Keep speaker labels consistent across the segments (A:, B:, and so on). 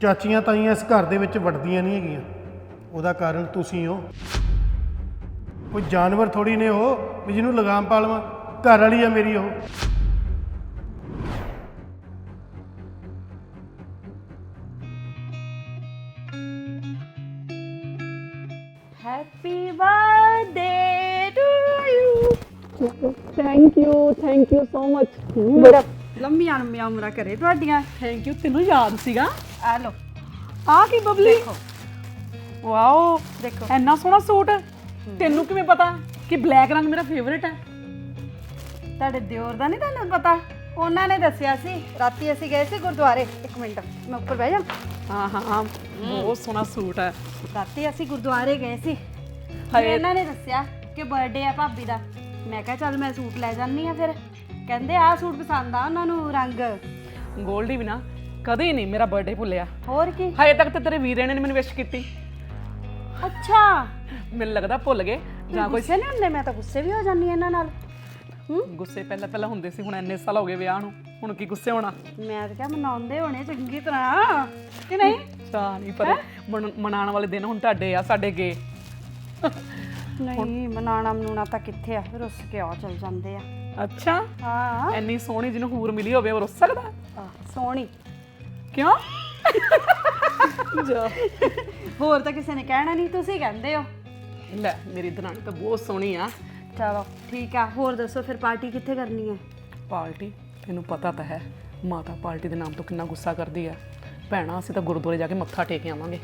A: ਚਾਚੀਆਂ ਤਾਈਆਂ ਇਸ ਘਰ ਦੇ ਵਿੱਚ ਵੜਦੀਆਂ ਨਹੀਂ ਹੈਗੀਆਂ। ਉਹਦਾ ਕਾਰਨ ਤੁਸੀਂ ਹੋ। ਕੋਈ ਜਾਨਵਰ ਥੋੜੀ ਨੇ ਉਹ ਵੀ ਜਿਹਨੂੰ ਲਗਾਮ ਪਾ ਲਵਾਂ ਘਰ ਵਾਲੀ ਆ ਮੇਰੀ ਉਹ।
B: Happy birthday to you
C: thank you thank you so much
B: ਬੜਾ ਲੰਮੀਆਂ ਲੰਮੀਆਂ ਉਮਰਾਂ ਕਰੇ ਤੁਹਾਡੀਆਂ।
C: ਥੈਂਕ ਯੂ ਤੈਨੂੰ ਯਾਦ ਸੀਗਾ?
B: ਆ ਲੋ
C: ਆ ਕੀ ਬਬਲੀ?
B: ਦੇਖੋ।
C: ਵਾਓ
B: ਦੇਖੋ।
C: ਐਨਾ ਸੋਹਣਾ ਸੂਟ। ਤੈਨੂੰ ਕਿਵੇਂ ਪਤਾ ਕਿ ਬਲੈਕ ਰੰਗ ਮੇਰਾ ਫੇਵਰੇਟ ਹੈ?
B: ਤੁਹਾਡੇ ਦਿਓਰ ਦਾ ਨਹੀਂ ਤੁਹਾਨੂੰ ਪਤਾ? ਉਹਨਾਂ ਨੇ ਦੱਸਿਆ ਸੀ। ਰਾਤੀ ਅਸੀਂ ਗਏ ਸੀ ਗੁਰਦੁਆਰੇ। ਇੱਕ ਮਿੰਟ ਮੈਂ ਉੱਪਰ ਬਹਿ ਜਾ।
C: ਹਾਂ ਹਾਂ ਬਹੁਤ ਸੋਹਣਾ ਸੂਟ ਹੈ।
B: ਰਾਤੀ ਅਸੀਂ ਗੁਰਦੁਆਰੇ ਗਏ ਸੀ।
C: ਹਾਏ।
B: ਇਹਨਾਂ ਨੇ ਦੱਸਿਆ ਕਿ ਬਰਥਡੇ ਆ ਭਾਬੀ ਦਾ। ਮੈਂ ਕਿਹਾ ਚੱਲ ਮੈਂ ਸੂਟ ਲੈ ਜਾਂਦੀ ਆ ਫਿਰ। ਕਹਿੰਦੇ ਆਹ ਸੂਟ ਪਸੰਦ ਆ ਉਹਨਾਂ ਨੂੰ ਰੰਗ।
C: ਗੋਲਡੀ ਵੀ ਨਾ ਕਦੇ ਨਹੀਂ ਮੇਰਾ ਬਰਥਡੇ ਭੁੱਲਿਆ।
B: ਹੋਰ ਕੀ?
C: ਹਜੇ ਤੱਕ ਤੇ ਤੇਰੇ ਵੀਰੇ ਨੇ ਮੈਨੂੰ ਵਿਸ਼ ਕੀਤੀ।
B: ਅੱਛਾ।
C: ਮੈਨੂੰ ਲੱਗਦਾ ਭੁੱਲ ਗਏ
B: ਜਾਂ
C: ਕੋਈ
B: ਗੁੱਸੇ ਨਹੀਂ ਹੁੰਦੇ? ਮੈਂ ਤਾਂ ਗੁੱਸੇ ਵੀ ਹੋ ਜਾਂਦੀ ਹਾਂ ਇਹਨਾਂ ਨਾਲ। ਹੂੰ?
C: ਗੁੱਸੇ ਪਹਿਲਾਂ ਪਹਿਲਾਂ ਹੁੰਦੇ ਸੀ ਹੁਣ ਇੰਨੇ ਸਾਲ ਹੋ ਗਏ ਵਿਆਹ ਨੂੰ। ਹੁਣ ਕੀ ਗੁੱਸੇ ਹੋਣਾ?
B: ਮੈਂ ਤਾਂ ਕਿਹਾ ਮਨਾਉਂਦੇ ਹੋਣੇ ਚੰਗੀ ਤਰ੍ਹਾਂ ਕਿ ਨਹੀਂ?
C: ਚਾਹ ਨਹੀਂ ਪਰ ਮਨ- ਮਨਾਉਣ ਵਾਲੇ ਦਿਨ ਹੁਣ ਤੁਹਾਡੇ ਆ ਸਾਡੇ ਗਏ।
B: ਨਹੀਂ ਮਨਾਣਾ ਮਨਾਉਣਾ ਤਾਂ ਕਿੱਥੇ ਆ? ਰੁੱਸ ਕੇ ਆ ਚਲ ਜਾਂਦੇ ਆ।
C: ਅੱਛਾ।
B: ਹਾਂ।
C: ਇੰਨੀ ਸੋਹਣੀ ਜਿਹਨੂੰ ਹੂਰ ਮਿਲੀ ਹੋਵੇ ਉਹ ਰੁੱਸ ਸਕਦਾ?
B: ਆਹ, ਸੋਹਣੀ।
C: ਕਿਉਂ? ਜਾ।
B: ਹੋਰ ਤਾਂ ਕਿਸੇ ਨੇ ਕਹਿਣਾ ਨਹੀਂ ਤੁਸੀਂ ਕਹਿੰਦੇ ਹੋ।
C: ਲੈ ਮੇਰੀ ਦਰਾਣੀ ਤਾਂ ਬਹੁਤ ਸੋਹਣੀ ਆ।
B: ਚਲੋ ਠੀਕ ਆ ਹੋਰ ਦੱਸੋ ਫਿਰ ਪਾਰਟੀ ਕਿੱਥੇ ਕਰਨੀ ਹੈ?
C: ਪਾਰਟੀ? ਤੈਨੂੰ ਪਤਾ ਤਾਂ ਹੈ ਮਾਤਾ ਪਾਰਟੀ ਦੇ ਨਾਮ ਤੋਂ ਕਿੰਨਾ ਗੁੱਸਾ ਕਰਦੀ ਆ। ਭੈਣਾ ਅਸੀਂ ਤਾਂ ਗੁਰਦੁਆਰੇ ਜਾ ਕੇ ਮੱਥਾ ਟੇਕ ਆਵਾਂਗੇ।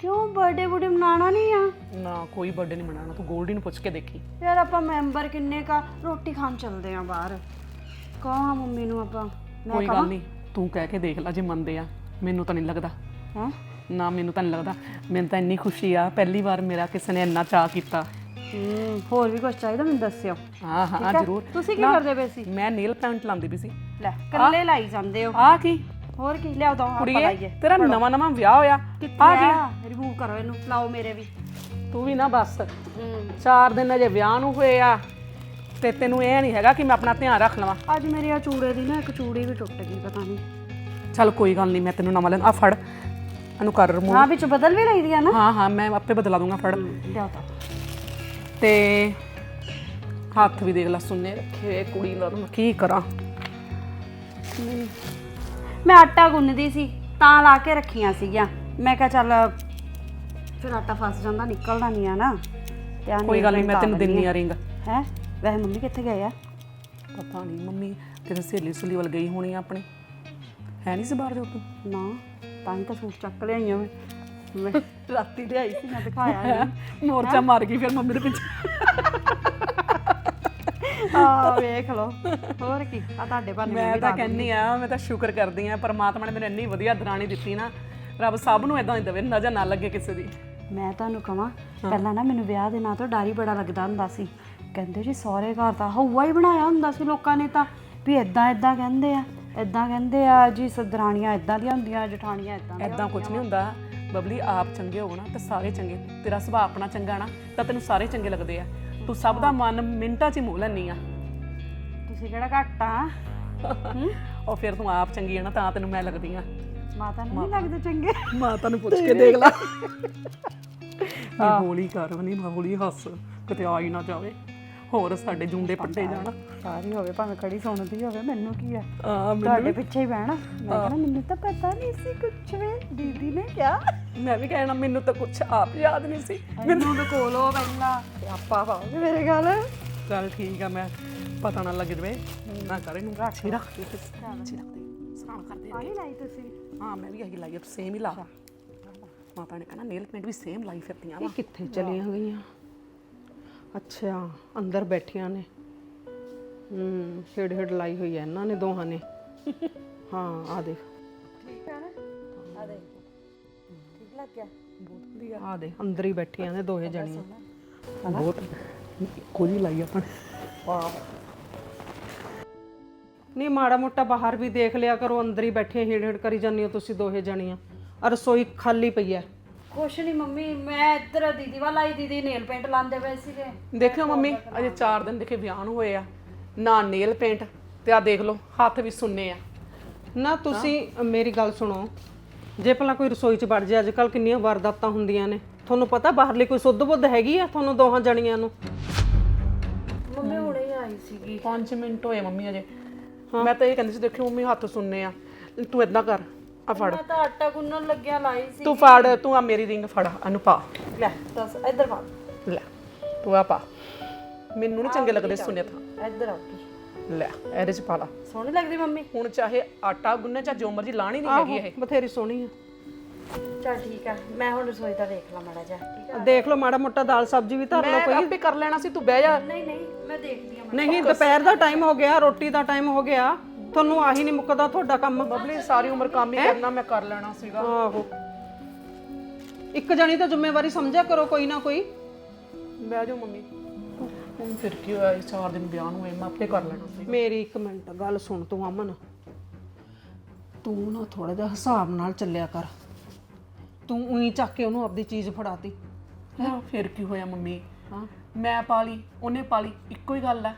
B: ਕਿਉਂ ਬਰਥਡੇ ਬੁੜੇ ਮਨਾਣਾ ਨਹੀਂ ਆ?
C: ਨਾ ਕੋਈ ਬਰਥਡੇ ਨਹੀਂ ਮਨਾਉਣਾ ਤੂੰ ਗੋਲਡੀ ਨੂੰ ਪੁੱਛ ਕੇ ਦੇਖੀ।
B: ਯਾਰ ਆਪਾਂ ਮੈਂਬਰ ਕਿੰਨੇ ਕਾ ਰੋਟੀ ਖਾਣ ਚੱਲਦੇ ਆ ਬਾਹਰ। ਕਹਾਂ ਮੰਮੀ ਨੂੰ ਆਪਾਂ? ਮੈਂ
C: ਕੋਈ ਗੱਲ ਨਹੀਂ ਤੂੰ ਕਹਿ ਕੇ ਦੇਖ ਲੈ ਜੇ ਮੰਨਦੇ ਆ ਮੈਨੂੰ ਤਾਂ ਨਹੀਂ ਲੱਗਦਾ।
B: ਹੈ?
C: ਨਾ ਮੈਨੂੰ ਤਾਂ ਨਹੀਂ ਲੱਗਦਾ। ਮੈਨੂੰ ਤਾਂ ਇੰਨੀ ਖੁਸ਼ੀ ਆ ਪਹਿਲੀ ਵਾਰ ਮੇਰਾ ਕਿਸੇ ਨੇ ਇੰਨਾ ਚਾਹ ਕੀਤਾ।
B: ਹੋਰ ਵੀ ਕੁਝ ਚਾਹੀਦਾ ਮੈਨੂੰ ਦੱਸਿਓ।
C: ਹਾਂ ਹਾਂ
B: ਠੀਕ ਆ?
C: ਜ਼ਰੂਰ।
B: ਤੁਸੀਂ ਕੀ
C: ਨਾ,
B: ਕਰਦੇ ਪਏ ਸੀ?
C: ਮੈਂ ਨੀਲ ਪੈਂਟ ਲਾਉਂਦੀ ਵੀ ਸੀ।
B: ਲੈ ਕੱਲੇ ਲਾਈ ਜਾਂਦੇ ਹੋ।
C: ਆ ਕੀ?
B: ਹੋਰ ਕੀ ਲਿਆਓ ਦੋ ਆਪਾਂ
C: ਕੁੜੀਏ
B: ਲਾਈਏ।
C: ਤੇਰਾ ਨਵਾਂ ਨਵਾਂ ਵਿਆਹ ਹੋਇਆ। ਆ ਕੀ
B: ਆ ਰਿਮੂਵ ਕਰੋ ਇਹਨੂੰ ਲਾਓ ਮੇਰੇ ਵੀ।
C: ਤੂੰ ਵੀ ਨਾ ਬਸ।
B: ਹੂੰ।
C: ਚਾਰ ਦਿਨ ਅਜੇ ਵਿਆਹ ਨੂੰ ਹੋਏ ਆ ਤੇ ਤੈਨੂੰ ਇਹ ਨਹੀਂ ਹੈਗਾ ਕਿ ਮੈਂ ਆਪਣਾ ਧਿਆਨ ਰੱਖ ਲਵਾਂ।
B: ਅੱਜ ਮੇਰੀ ਆ ਚੂੜੇ ਦੀ ਨਾ ਇੱਕ ਚੂੜੀ ਵੀ ਟੁੱਟ ਗਈ ਪਤਾ ਨਹੀਂ
C: ਚੱਲ ਕੋਈ ਗੱਲ ਨਹੀਂ ਮੈਂ ਤੈਨੂੰ ਨਵਾਂ ਲੈਣ। ਆ ਫੜ ਇਹਨੂੰ ਕਰ ਰਿਮੂਵ।
B: ਹਾਂ ਵਿੱਚ ਬਦਲ ਵੀ ਲਈਦੀ ਆ ਨਾ?
C: ਹਾਂ ਹਾਂ ਮੈਂ ਆਪੇ ਬਦਲਾ ਦੂੰਗਾ ਫੜ।
B: ਲਿਆਓ ਤਾਂ।
C: ਤੇ ਹੱਥ ਵੀ ਦੇਖ ਲੈ ਸੁੰਨੇ ਰੱਖੇ ਹੋਏ ਕੁੜੀ ਦਾ ਮੈਂ ਕੀ ਕਰਾਂ?
B: ਮੈਂ ਆਟਾ ਗੁੰਨਦੀ ਸੀ ਤਾਂ ਲਾ ਕੇ ਰੱਖੀਆਂ ਸੀਗੀਆਂ। ਮੈਂ ਕਿਹਾ ਚੱਲ ਫਿਰ ਆਟਾ ਫਸ ਜਾਂਦਾ ਨਿਕਲਦਾ ਨਹੀਂ ਆ ਨਾ। ਤੇ ਆਹ
C: ਕੋਈ ਗੱਲ ਨਹੀਂ ਮੈਂ ਤੈਨੂੰ ਦਿੰਨੀ ਆ ਰਿੰਗ।
B: ਹੈ? ਵੈਸੇ ਮੰਮੀ ਕਿੱਥੇ ਗਏ ਆ?
C: ਪਤਾ ਨਹੀਂ ਮੰਮੀ ਤੇਰੇ ਸਹੇਲੀ ਸੁਲੀ ਵੱਲ ਗਈ ਹੋਣੀ ਆ ਆਪਣੇ। ਹੈ ਨਹੀਂ ਸੀ ਬਾਹਰ ਜੋ ਤੂੰ
B: ਨਾ ਤਾਂ ਹੀ ਤਾਂ ਸੂਟ ਚੱਕ ਲਿਆਈਆਂ ਮੈਂ। ਮੈਂ ਰਾਤੀ ਲਿਆਈ ਸੀ ਮੈਂ ਦਿਖਾਇਆ ਨਹੀਂ।
C: ਮੋਰਚਾ ਮਾਰ ਗਈ ਫਿਰ ਮੰਮੀ ਦੇ ਪਿੱਛੇ।
B: ਆ ਵੇਖ ਲਓ। ਹੋਰ ਕੀ ਆ ਤੁਹਾਡੇ ਬਾਰੇ
C: ਮੈਂ ਤਾਂ ਕਹਿੰਨੀ ਆ। ਮੈਂ ਤਾਂ ਸ਼ੁਕਰ ਕਰਦੀ ਆ ਪਰਮਾਤਮਾ ਨੇ ਮੈਨੂੰ ਇੰਨੀ ਵਧੀਆ ਦਰਾਣੀ ਦਿੱਤੀ ਨਾ। ਰੱਬ ਸਭ ਨੂੰ ਇਦਾਂ ਹੀ ਦੇਵੇ ਨਜ਼ਰ ਨਾ ਲੱਗੇ ਕਿਸੇ ਦੀ।
B: ਮੈਂ ਤੁਹਾਨੂੰ ਕਹਾਂ ਪਹਿਲਾਂ ਨਾ ਮੈਨੂੰ ਵਿਆਹ ਦੇ ਨਾਂ ਤੋਂ ਡਰ ਬੜਾ ਲੱਗਦਾ ਹੁੰਦਾ ਸੀ। ਕਹਿੰਦੇ ਜੀ ਸਹੁਰੇ ਘਰ ਦਾ ਹਊਆ ਹੀ ਬਣਾਇਆ ਹੁੰਦਾ ਸੀ ਲੋਕਾਂ ਨੇ ਤਾਂ ਵੀ ਇਦਾਂ ਇਦਾਂ ਕਹਿੰਦੇ ਆ ਇਦਾਂ ਕਹਿੰਦੇ ਆ ਜੀ ਸਦਰਾਣੀਆਂ ਇਦਾਂ ਦੀਆਂ ਹੁੰਦੀਆਂ ਜਠਾਣੀਆਂ ਇਦਾਂ
C: ਐਦਾਂ ਕੁਝ ਨਹੀਂ ਹੁੰਦਾ। ਬਬਲੀ ਆਪ ਚੰਗੇ ਨਾ ਤੇ ਸਾਰੇ ਚੰਗੇ। ਤੇਰਾ ਸੁਭਾਅ ਆਪਣਾ ਚੰਗਾ ਨਾ ਤਾਂ ਤੈਨੂੰ ਸਾਰੇ ਚੰਗੇ ਲੱਗਦੇ ਆ। ਤੂੰ ਸਭ ਦਾ ਮਨ ਮਿੰਟਾਂ 'ਚ ਹੀ ਮੋਹ ਲੈਣੀ ਆ।
B: ਤੁਸੀਂ ਕਿਹੜਾ ਘੱਟ ਆ?
C: ਉਹ ਫਿਰ ਤੂੰ ਆਪ ਚੰਗੀ ਆ ਨਾ ਤਾਂ ਤੈਨੂੰ ਮੈਂ ਲੱਗਦੀ ਆ।
B: ਮਾਤਾ ਨੂੰ ਨਹੀਂ ਲੱਗਦੇ ਚੰਗੇ?
C: ਮਾਤਾ ਨੂੰ ਪੁੱਛ ਕੇ ਦੇਖ ਲੈ। ਇਹ ਹੌਲੀ ਕਰ ਨਹੀਂ ਹੌਲੀ ਹੱਸ ਕਿਤੇ ਆ ਹੀ ਨਾ ਜਾਵੇ। ਹੋਰ ਸਾਡੇ ਜੁੰਡੇ ਪੱਟੇ ਜਾਣਾ।
B: ਸਾਰੀ ਹੋਵੇ ਭਾਵੇਂ ਕੜੀ ਸੁਣਦੀ ਹੋਵੇ ਮੈਨੂੰ ਕੀ ਆ?
C: ਆ
B: ਤੁਹਾਡੇ ਪਿੱਛੇ ਹੀ ਬਹਿਣਾ। ਮੈਂ ਕਹਿੰਦਾ ਮੈਨੂੰ ਤਾਂ ਪਤਾ ਨਹੀਂ ਸੀ ਕੁਛ ਵੀ ਦੀਦੀ ਨੇ ਕਿਹਾ।
C: ਮੈਂ ਵੀ ਕਹਿਣਾ ਮੈਨੂੰ ਤਾਂ ਕੁਝ ਆਪ ਯਾਦ ਨਹੀਂ ਸੀ।
B: ਮੈਨੂੰ ਤਾਂ ਕੋਲੋ ਪਹਿਲਾਂ ਤੇ ਆਪਾ ਪਾਓਗੇ ਮੇਰੇ ਗੱਲ।
C: ਚੱਲ ਠੀਕ ਆ ਮੈਂ ਪਤਾ ਨਾ ਲੱਗ ਜਵੇ। ਨਾ ਕਰੇ ਨੂੰ ਰੱਖ। ਹੀ ਰੱਖ ਦੇ ਅੱਛੀ ਲੱਗਦੀ ਸਾਨ ਕਰਦੇ
B: ਆਹੀ ਲਾਈ ਤੁਸੀਂ।
C: ਹਾਂ ਮੈਂ ਵੀ ਇਹੀ ਲਾਈ ਆ, ਤੂੰ ਸੇਮ ਹੀ ਲਾ। ਮਾਤਾ ਨੇ ਕਹਿਣਾ ਨੇਲ ਪੇਂਟ ਵੀ ਸੇਮ ਲਾਈ ਫਿਰਦੀਆਂ ਵਾ।
D: ਕਿੱਥੇ ਚਲੀਆਂ ਗਈਆਂ? ਅੱਛਾ ਅੰਦਰ ਬੈਠੀਆਂ ਨੇ। ਹੂੰ ਛੇੜ ਛੇੜ ਲਾਈ ਹੋਈ ਹੈ ਇਹਨਾਂ ਨੇ ਦੋਹਾਂ ਨੇ। ਹਾਂ ਆ ਦੇਖ।
B: ਠੀਕ ਹੈ ਨਾ? ਆ ਦੇ ਠੀਕ ਲੱਗ ਗਿਆ?
C: ਬਹੁਤ ਵਧੀਆ।
D: ਆ ਦੇ ਅੰਦਰ ਹੀ ਬੈਠੀਆਂ ਨੇ ਦੋਹੇ ਜਣੀਆਂ।
C: ਬਹੁਤ ਜਿਹੀ ਲਾਈ ਆਪਾਂ ਨੇ।
D: ਨਹੀਂ ਮਾੜਾ ਮੋਟਾ ਬਾਹਰ ਵੀ ਦੇਖ ਲਿਆ ਕਰੋ ਅੰਦਰ ਹੀ ਬੈਠੇ ਛੇੜ ਛੇੜ ਕਰੀ ਜਾਂਦੀ ਹੋ ਤੁਸੀਂ ਦੋਹੇ ਜਣੀਆਂ। ਆ ਰਸੋਈ ਖਾਲੀ ਪਈ ਹੈ।
B: ਕੁਛ ਨਹੀਂ ਮੰਮੀ ਮੈਂ ਇੱਧਰ ਦੀਦੀ ਵੱਲ ਆਈ ਦੀਦੀ ਨੇਲ ਪੇਂਟ ਲਾਉਂਦੇ ਪਏ ਸੀਗੇ।
C: ਦੇਖਿਓ ਮੰਮੀ ਅਜੇ 4 ਦਿਨ ਦੇਖੇ ਵਿਆਹ ਨੂੰ ਹੋਏ ਆ। ਨਾ ਨੇਲ ਪੇਂਟ ਤੇ ਆ ਦੇਖ ਲਓ ਹੱਥ ਵੀ ਸੁੰਨੇ ਆ।
D: ਨਾ ਤੁਸੀਂ ਮੇਰੀ ਗੱਲ ਸੁਣੋ। ਜੇ ਭਲਾ ਕੋਈ ਰਸੋਈ 'ਚ ਵੜ ਜਾ ਅੱਜ ਕੱਲ ਕਿੰਨੀਆਂ ਵਾਰਦਾਤਾਂ ਹੁੰਦੀਆਂ ਨੇ। ਤੁਹਾਨੂੰ ਪਤਾ ਬਾਹਰਲੀ ਕੋਈ ਸੁੱਧ ਬੁੱਧ ਹੈਗੀ ਆ ਤੁਹਾਨੂੰ ਦੋਹਾਂ ਜਣੀਆਂ ਨੂੰ?
B: ਮੰਮੀ ਹੁਣੇ ਹੀ ਆਈ ਸੀਗੀ।
C: 5 ਮਿੰਟ ਹੋਏ ਮੰਮੀ ਅਜੇ। ਮੈਂ ਤਾਂ ਇਹ ਕਹਿੰਦੀ ਸੀ ਦੇਖਿਓ ਮੰਮੀ ਹੱਥ ਸੁੰਨੇ ਆ। ਤੂੰ ਇਦਾਂ ਕਰ ਆ ਫੜ।
B: ਮੈਂ ਤਾਂ ਆਟਾ ਗੁੰਨਣ ਲੱਗਿਆ ਲਾਈ ਸੀ।
C: ਤੂੰ ਫੜ ਤੂੰ ਆ ਮੇਰੀ ਰਿੰਗ ਫੜ ਇਹਨੂੰ ਪਾ।
B: ਲੈ ਦੱਸ ਇੱਧਰ ਪਾ।
C: ਲੈ ਤੂੰ ਆ ਪਾ। ਮੈਨੂੰ ਨਹੀਂ ਚੰਗੇ ਲੱਗਦੇ ਸੁਨੇ ਤਾਂ।
B: ਇੱਧਰ ਆ ਗਈ
C: ਲੈ ਇਹਦੇ ਚ ਪਾ ਲਾ।
B: ਸੋਹਣੀ ਲੱਗਦੀ ਮੰਮੀ।
C: ਹੁਣ ਚਾਹੇ ਆਟਾ ਗੁੰਨੇ ਚਾਹੇ ਜੋ ਮਰਜ਼ੀ ਲਾਣੀ ਨਹੀਂ ਹੈਗੀ ਇਹ।
D: ਬਥੇਰੀ ਸੋਹਣੀ ਆ।
B: ਚਲ ਠੀਕ ਆ ਮੈਂ ਹੁਣ ਰਸੋਈ ਦਾ ਦੇਖ ਲਾ ਮਾੜਾ ਜਿਹਾ। ਠੀਕ ਆ
D: ਦੇਖ ਲਓ ਮਾੜਾ ਮੋਟਾ ਦਾਲ ਸਬਜ਼ੀ ਵੀ ਧਰ ਲਓ
C: ਮੈਂ ਆਪੇ ਕਰ ਲੈਣਾ ਸੀ ਤੂੰ ਬਹਿ ਜਾ।
B: ਨਹੀਂ ਨਹੀਂ। ਮੈਂ ਦੇਖਦੀ ਆ
D: ਨਹੀਂ ਦੁਪਹਿਰ ਦਾ ਟਾਈਮ ਹੋ। ਗਿਆ ਰੋਟੀ ਦਾ ਟਾਈਮ ਹੋ ਗਿਆ। ਤੁਹਾਨੂੰ ਆਹੀ ਨਹੀਂ ਮੁੱਕਦਾ ਤੁਹਾਡਾ ਕੰਮ।
C: ਬਬਲੀ ਸਾਰੀ ਉਮਰ ਕੰਮ ਹੀ ਕਰਨਾ ਮੈਂ ਕਰ ਲੈਣਾ ਸੀਗਾ।
D: ਆਹੋ। ਇੱਕ ਜਣੀ ਤਾਂ ਜ਼ਿੰਮੇਵਾਰੀ ਸਮਝਿਆ ਕਰੋ ਕੋਈ ਨਾ ਕੋਈ।
C: ਬਹਿ ਜਾ ਮੰਮੀ। ਹੁਣ ਫਿਰ ਕੀ ਹੋਇਆ ਇਸ ਚਾਰ ਦਿਨ ਵਿਆਹ ਨੂੰ ਹੋਏ ਮੈਂ ਆਪੇ ਕਰ ਲੈਣਾ ਸੀ।
D: ਮੇਰੀ ਇੱਕ ਮਿੰਟ ਗੱਲ ਸੁਣ ਤੂੰ ਅਮਨ। ਤੂੰ ਨਾ ਥੋੜਾ ਜਿਹਾ ਹਿਸਾਬ ਨਾਲ ਚੱਲਿਆ ਕਰ। ਤੂੰ ਉਹੀ ਚੱਕ ਕੇ ਉਹਨੂੰ ਆਪਦੀ ਚੀਜ਼ ਫੜਾਤੀ।
C: ਹਾਂ ਫਿਰ ਕੀ ਹੋਇਆ ਮੰਮੀ? ਹਾਂ। ਮੈਂ ਪਾਲੀ ਉਹਨੇ ਪਾਲੀ ਇੱਕੋ ਹੀ ਗੱਲ ਆ।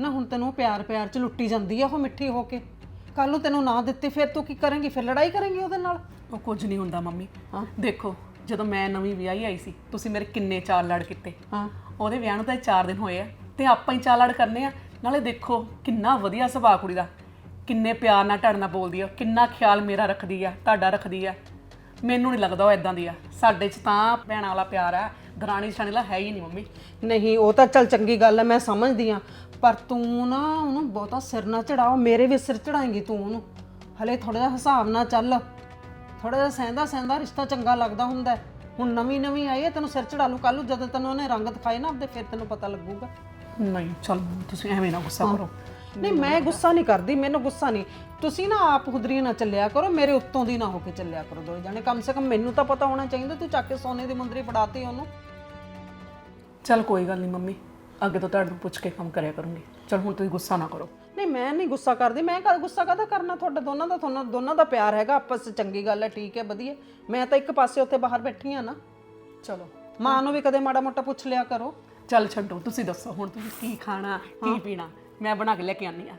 D: ਨਾ ਹੁਣ ਤੈਨੂੰ ਪਿਆਰ ਪਿਆਰ ਚ ਲੁੱਟੀ ਜਾਂਦੀ ਆ ਉਹ ਮਿੱਠੀ ਹੋ ਕੇ। ਕੱਲ ਨੂੰ ਤੈਨੂੰ ਨਾ ਦਿੱਤੀ ਫਿਰ ਤੂੰ ਕੀ ਕਰੇਂਗੀ? ਫਿਰ ਲੜਾਈ ਕਰੇਂਗੀ ਉਹਦੇ ਨਾਲ?
C: ਉਹ ਕੁਝ ਨਹੀਂ ਹੁੰਦਾ ਮੰਮੀ। ਦੇਖੋ ਜਦੋਂ ਮੈਂ ਨਵੀਂ ਵਿਆਹੀ ਆਈ ਸੀ ਤੁਸੀਂ ਮੇਰੇ ਕਿੰਨੇ ਚਾਰ ਲੜ ਕੀਤੇ।
D: ਹਾਂ।
C: ਉਹਦੇ ਵਿਆਹ ਨੂੰ ਤਾਂ 4 ਦਿਨ ਹੋਏ ਆ ਤੇ ਆਪਾਂ ਹੀ ਚਾਰ ਲੜ ਕਰਨੇ ਆ। ਨਾਲੇ ਦੇਖੋ ਕਿੰਨਾ ਵਧੀਆ ਸੁਭਾਅ ਕੁੜੀ ਦਾ। ਕਿੰਨੇ ਪਿਆਰ ਨਾਲ ਤੁਹਾਡੇ ਨਾਲ ਬੋਲਦੀ ਆ ਕਿੰਨਾ ਖਿਆਲ ਮੇਰਾ ਰੱਖਦੀ ਆ ਤੁਹਾਡਾ ਰੱਖਦੀ ਆ। ਮੈਨੂੰ ਨਹੀਂ ਲੱਗਦਾ ਉਹ ਇਦਾਂ ਦੀ ਆ। ਸਾਡੇ 'ਚ ਤਾਂ ਭੈਣਾਂ ਵਾਲਾ ਪਿਆਰ ਆ ਦਰਾਣੀ ਜਠਾਣੀ ਵਾਲਾ ਹੈ ਹੀ ਨਹੀਂ ਮੰਮੀ।
D: ਨਹੀਂ ਉਹ ਤਾਂ ਚੱਲ ਚੰਗੀ ਗੱਲ ਹੈ ਮੈਂ ਸਮਝਦੀ ਆ। ਪਰ ਤੂੰ ਨਾ ਉਹਨੂੰ ਬਹੁਤਾ ਸਿਰ ਨਾ ਚੜਾਓ ਮੇਰੇ ਵੀ ਸਿਰ ਚੜਾਏਂਗੀ ਤੂੰ ਉਹਨੂੰ। ਹਲੇ ਥੋੜਾ ਜਿਹਾ ਹਿਸਾਬ ਨਾਲ ਚੱਲ। ਥੋੜਾ ਜਿਹਾ ਸਹਿੰਦਾ ਸਹਿੰਦਾ ਰਿਸ਼ਤਾ ਚੰਗਾ ਲੱਗਦਾ ਹੁੰਦਾ ਹੈ। ਹੁਣ ਨਵੀਂ ਨਵੀਂ ਆਈ ਹੈ ਤੈਨੂੰ ਸਿਰ ਚੜਾ ਲੂ ਕੱਲ ਨੂੰ ਜਦੋਂ ਤੈਨੂੰ ਉਹਨੇ ਰੰਗ ਦਿਖਾਏ ਨਾ ਆਪਦੇ ਫਿਰ ਤੈਨੂੰ ਪਤਾ ਲੱਗੂਗਾ।
C: ਨਹੀਂ ਚਲ ਤੁਸੀਂ ਐਵੇਂ ਨਾ ਗੁੱਸਾ ਕਰੋ।
D: ਨਹੀਂ ਮੈਂ ਗੁੱਸਾ ਨਹੀਂ ਕਰਦੀ ਮੈਨੂੰ ਗੁੱਸਾ ਨਹੀਂ। ਤੁਸੀਂ ਨਾ ਆਪ ਹੁਦਰੀ ਨਾ ਚੱਲਿਆ ਕਰੋ ਮੇਰੇ ਉੱਤੋਂ ਦੀ ਨਾ ਹੋ ਕੇ ਚੱਲਿਆ ਕਰੋ ਦੋਵੇਂ ਜਾਣੇ। ਕਮ ਸੇ ਕਮ ਮੈਨੂੰ ਤਾਂ ਪਤਾ ਹੋਣਾ ਚਾਹੀਦਾ ਤੂੰ ਚੱਕ ਕੇ ਸੋਨੇ ਦੀ ਮੁੰਦਰੀ ਫੜਾਤੀ ਉਹਨੂੰ।
C: ਚਲ ਕੋਈ ਗੱਲ ਨਹੀਂ ਮੰਮੀ ਅੱਗੇ ਤੋਂ ਤੁਹਾਡੇ ਤੋਂ ਪੁੱਛ ਕੇ ਕੰਮ ਕਰਿਆ ਕਰੂੰਗੀ। ਚਲ ਹੁਣ ਤੁਸੀਂ ਗੁੱਸਾ ਨਾ ਕਰੋ।
D: ਨਹੀਂ ਮੈਂ ਨਹੀਂ ਗੁੱਸਾ ਕਰਦੀ ਮੈਂ ਕਦ ਗੁੱਸਾ ਕਾਹਦਾ ਕਰਨਾ? ਤੁਹਾਡੇ ਦੋਨਾਂ ਦਾ ਤੁਹਾਨੂੰ ਦੋਨਾਂ ਦਾ ਪਿਆਰ ਹੈਗਾ ਆਪਸ 'ਚ ਚੰਗੀ ਗੱਲ ਹੈ ਠੀਕ ਹੈ ਵਧੀਆ। ਮੈਂ ਤਾਂ ਇੱਕ ਪਾਸੇ ਉੱਥੇ ਬਾਹਰ ਬੈਠੀ ਆ ਨਾ।
C: ਚਲੋ।
D: ਮਾਂ ਨੂੰ ਵੀ ਕਦੇ ਮਾੜਾ ਮੋਟਾ ਪੁੱਛ ਲਿਆ ਕਰੋ।
C: ਚੱਲ ਛੱਡੋ ਤੁਸੀਂ ਦੱਸੋ ਹੁਣ ਤੁਸੀਂ ਕੀ ਖਾਣਾ ਕੀ ਪੀਣਾ? ਮੈਂ ਬਣਾ ਕੇ ਲੈ ਕੇ ਆਨੀ ਆ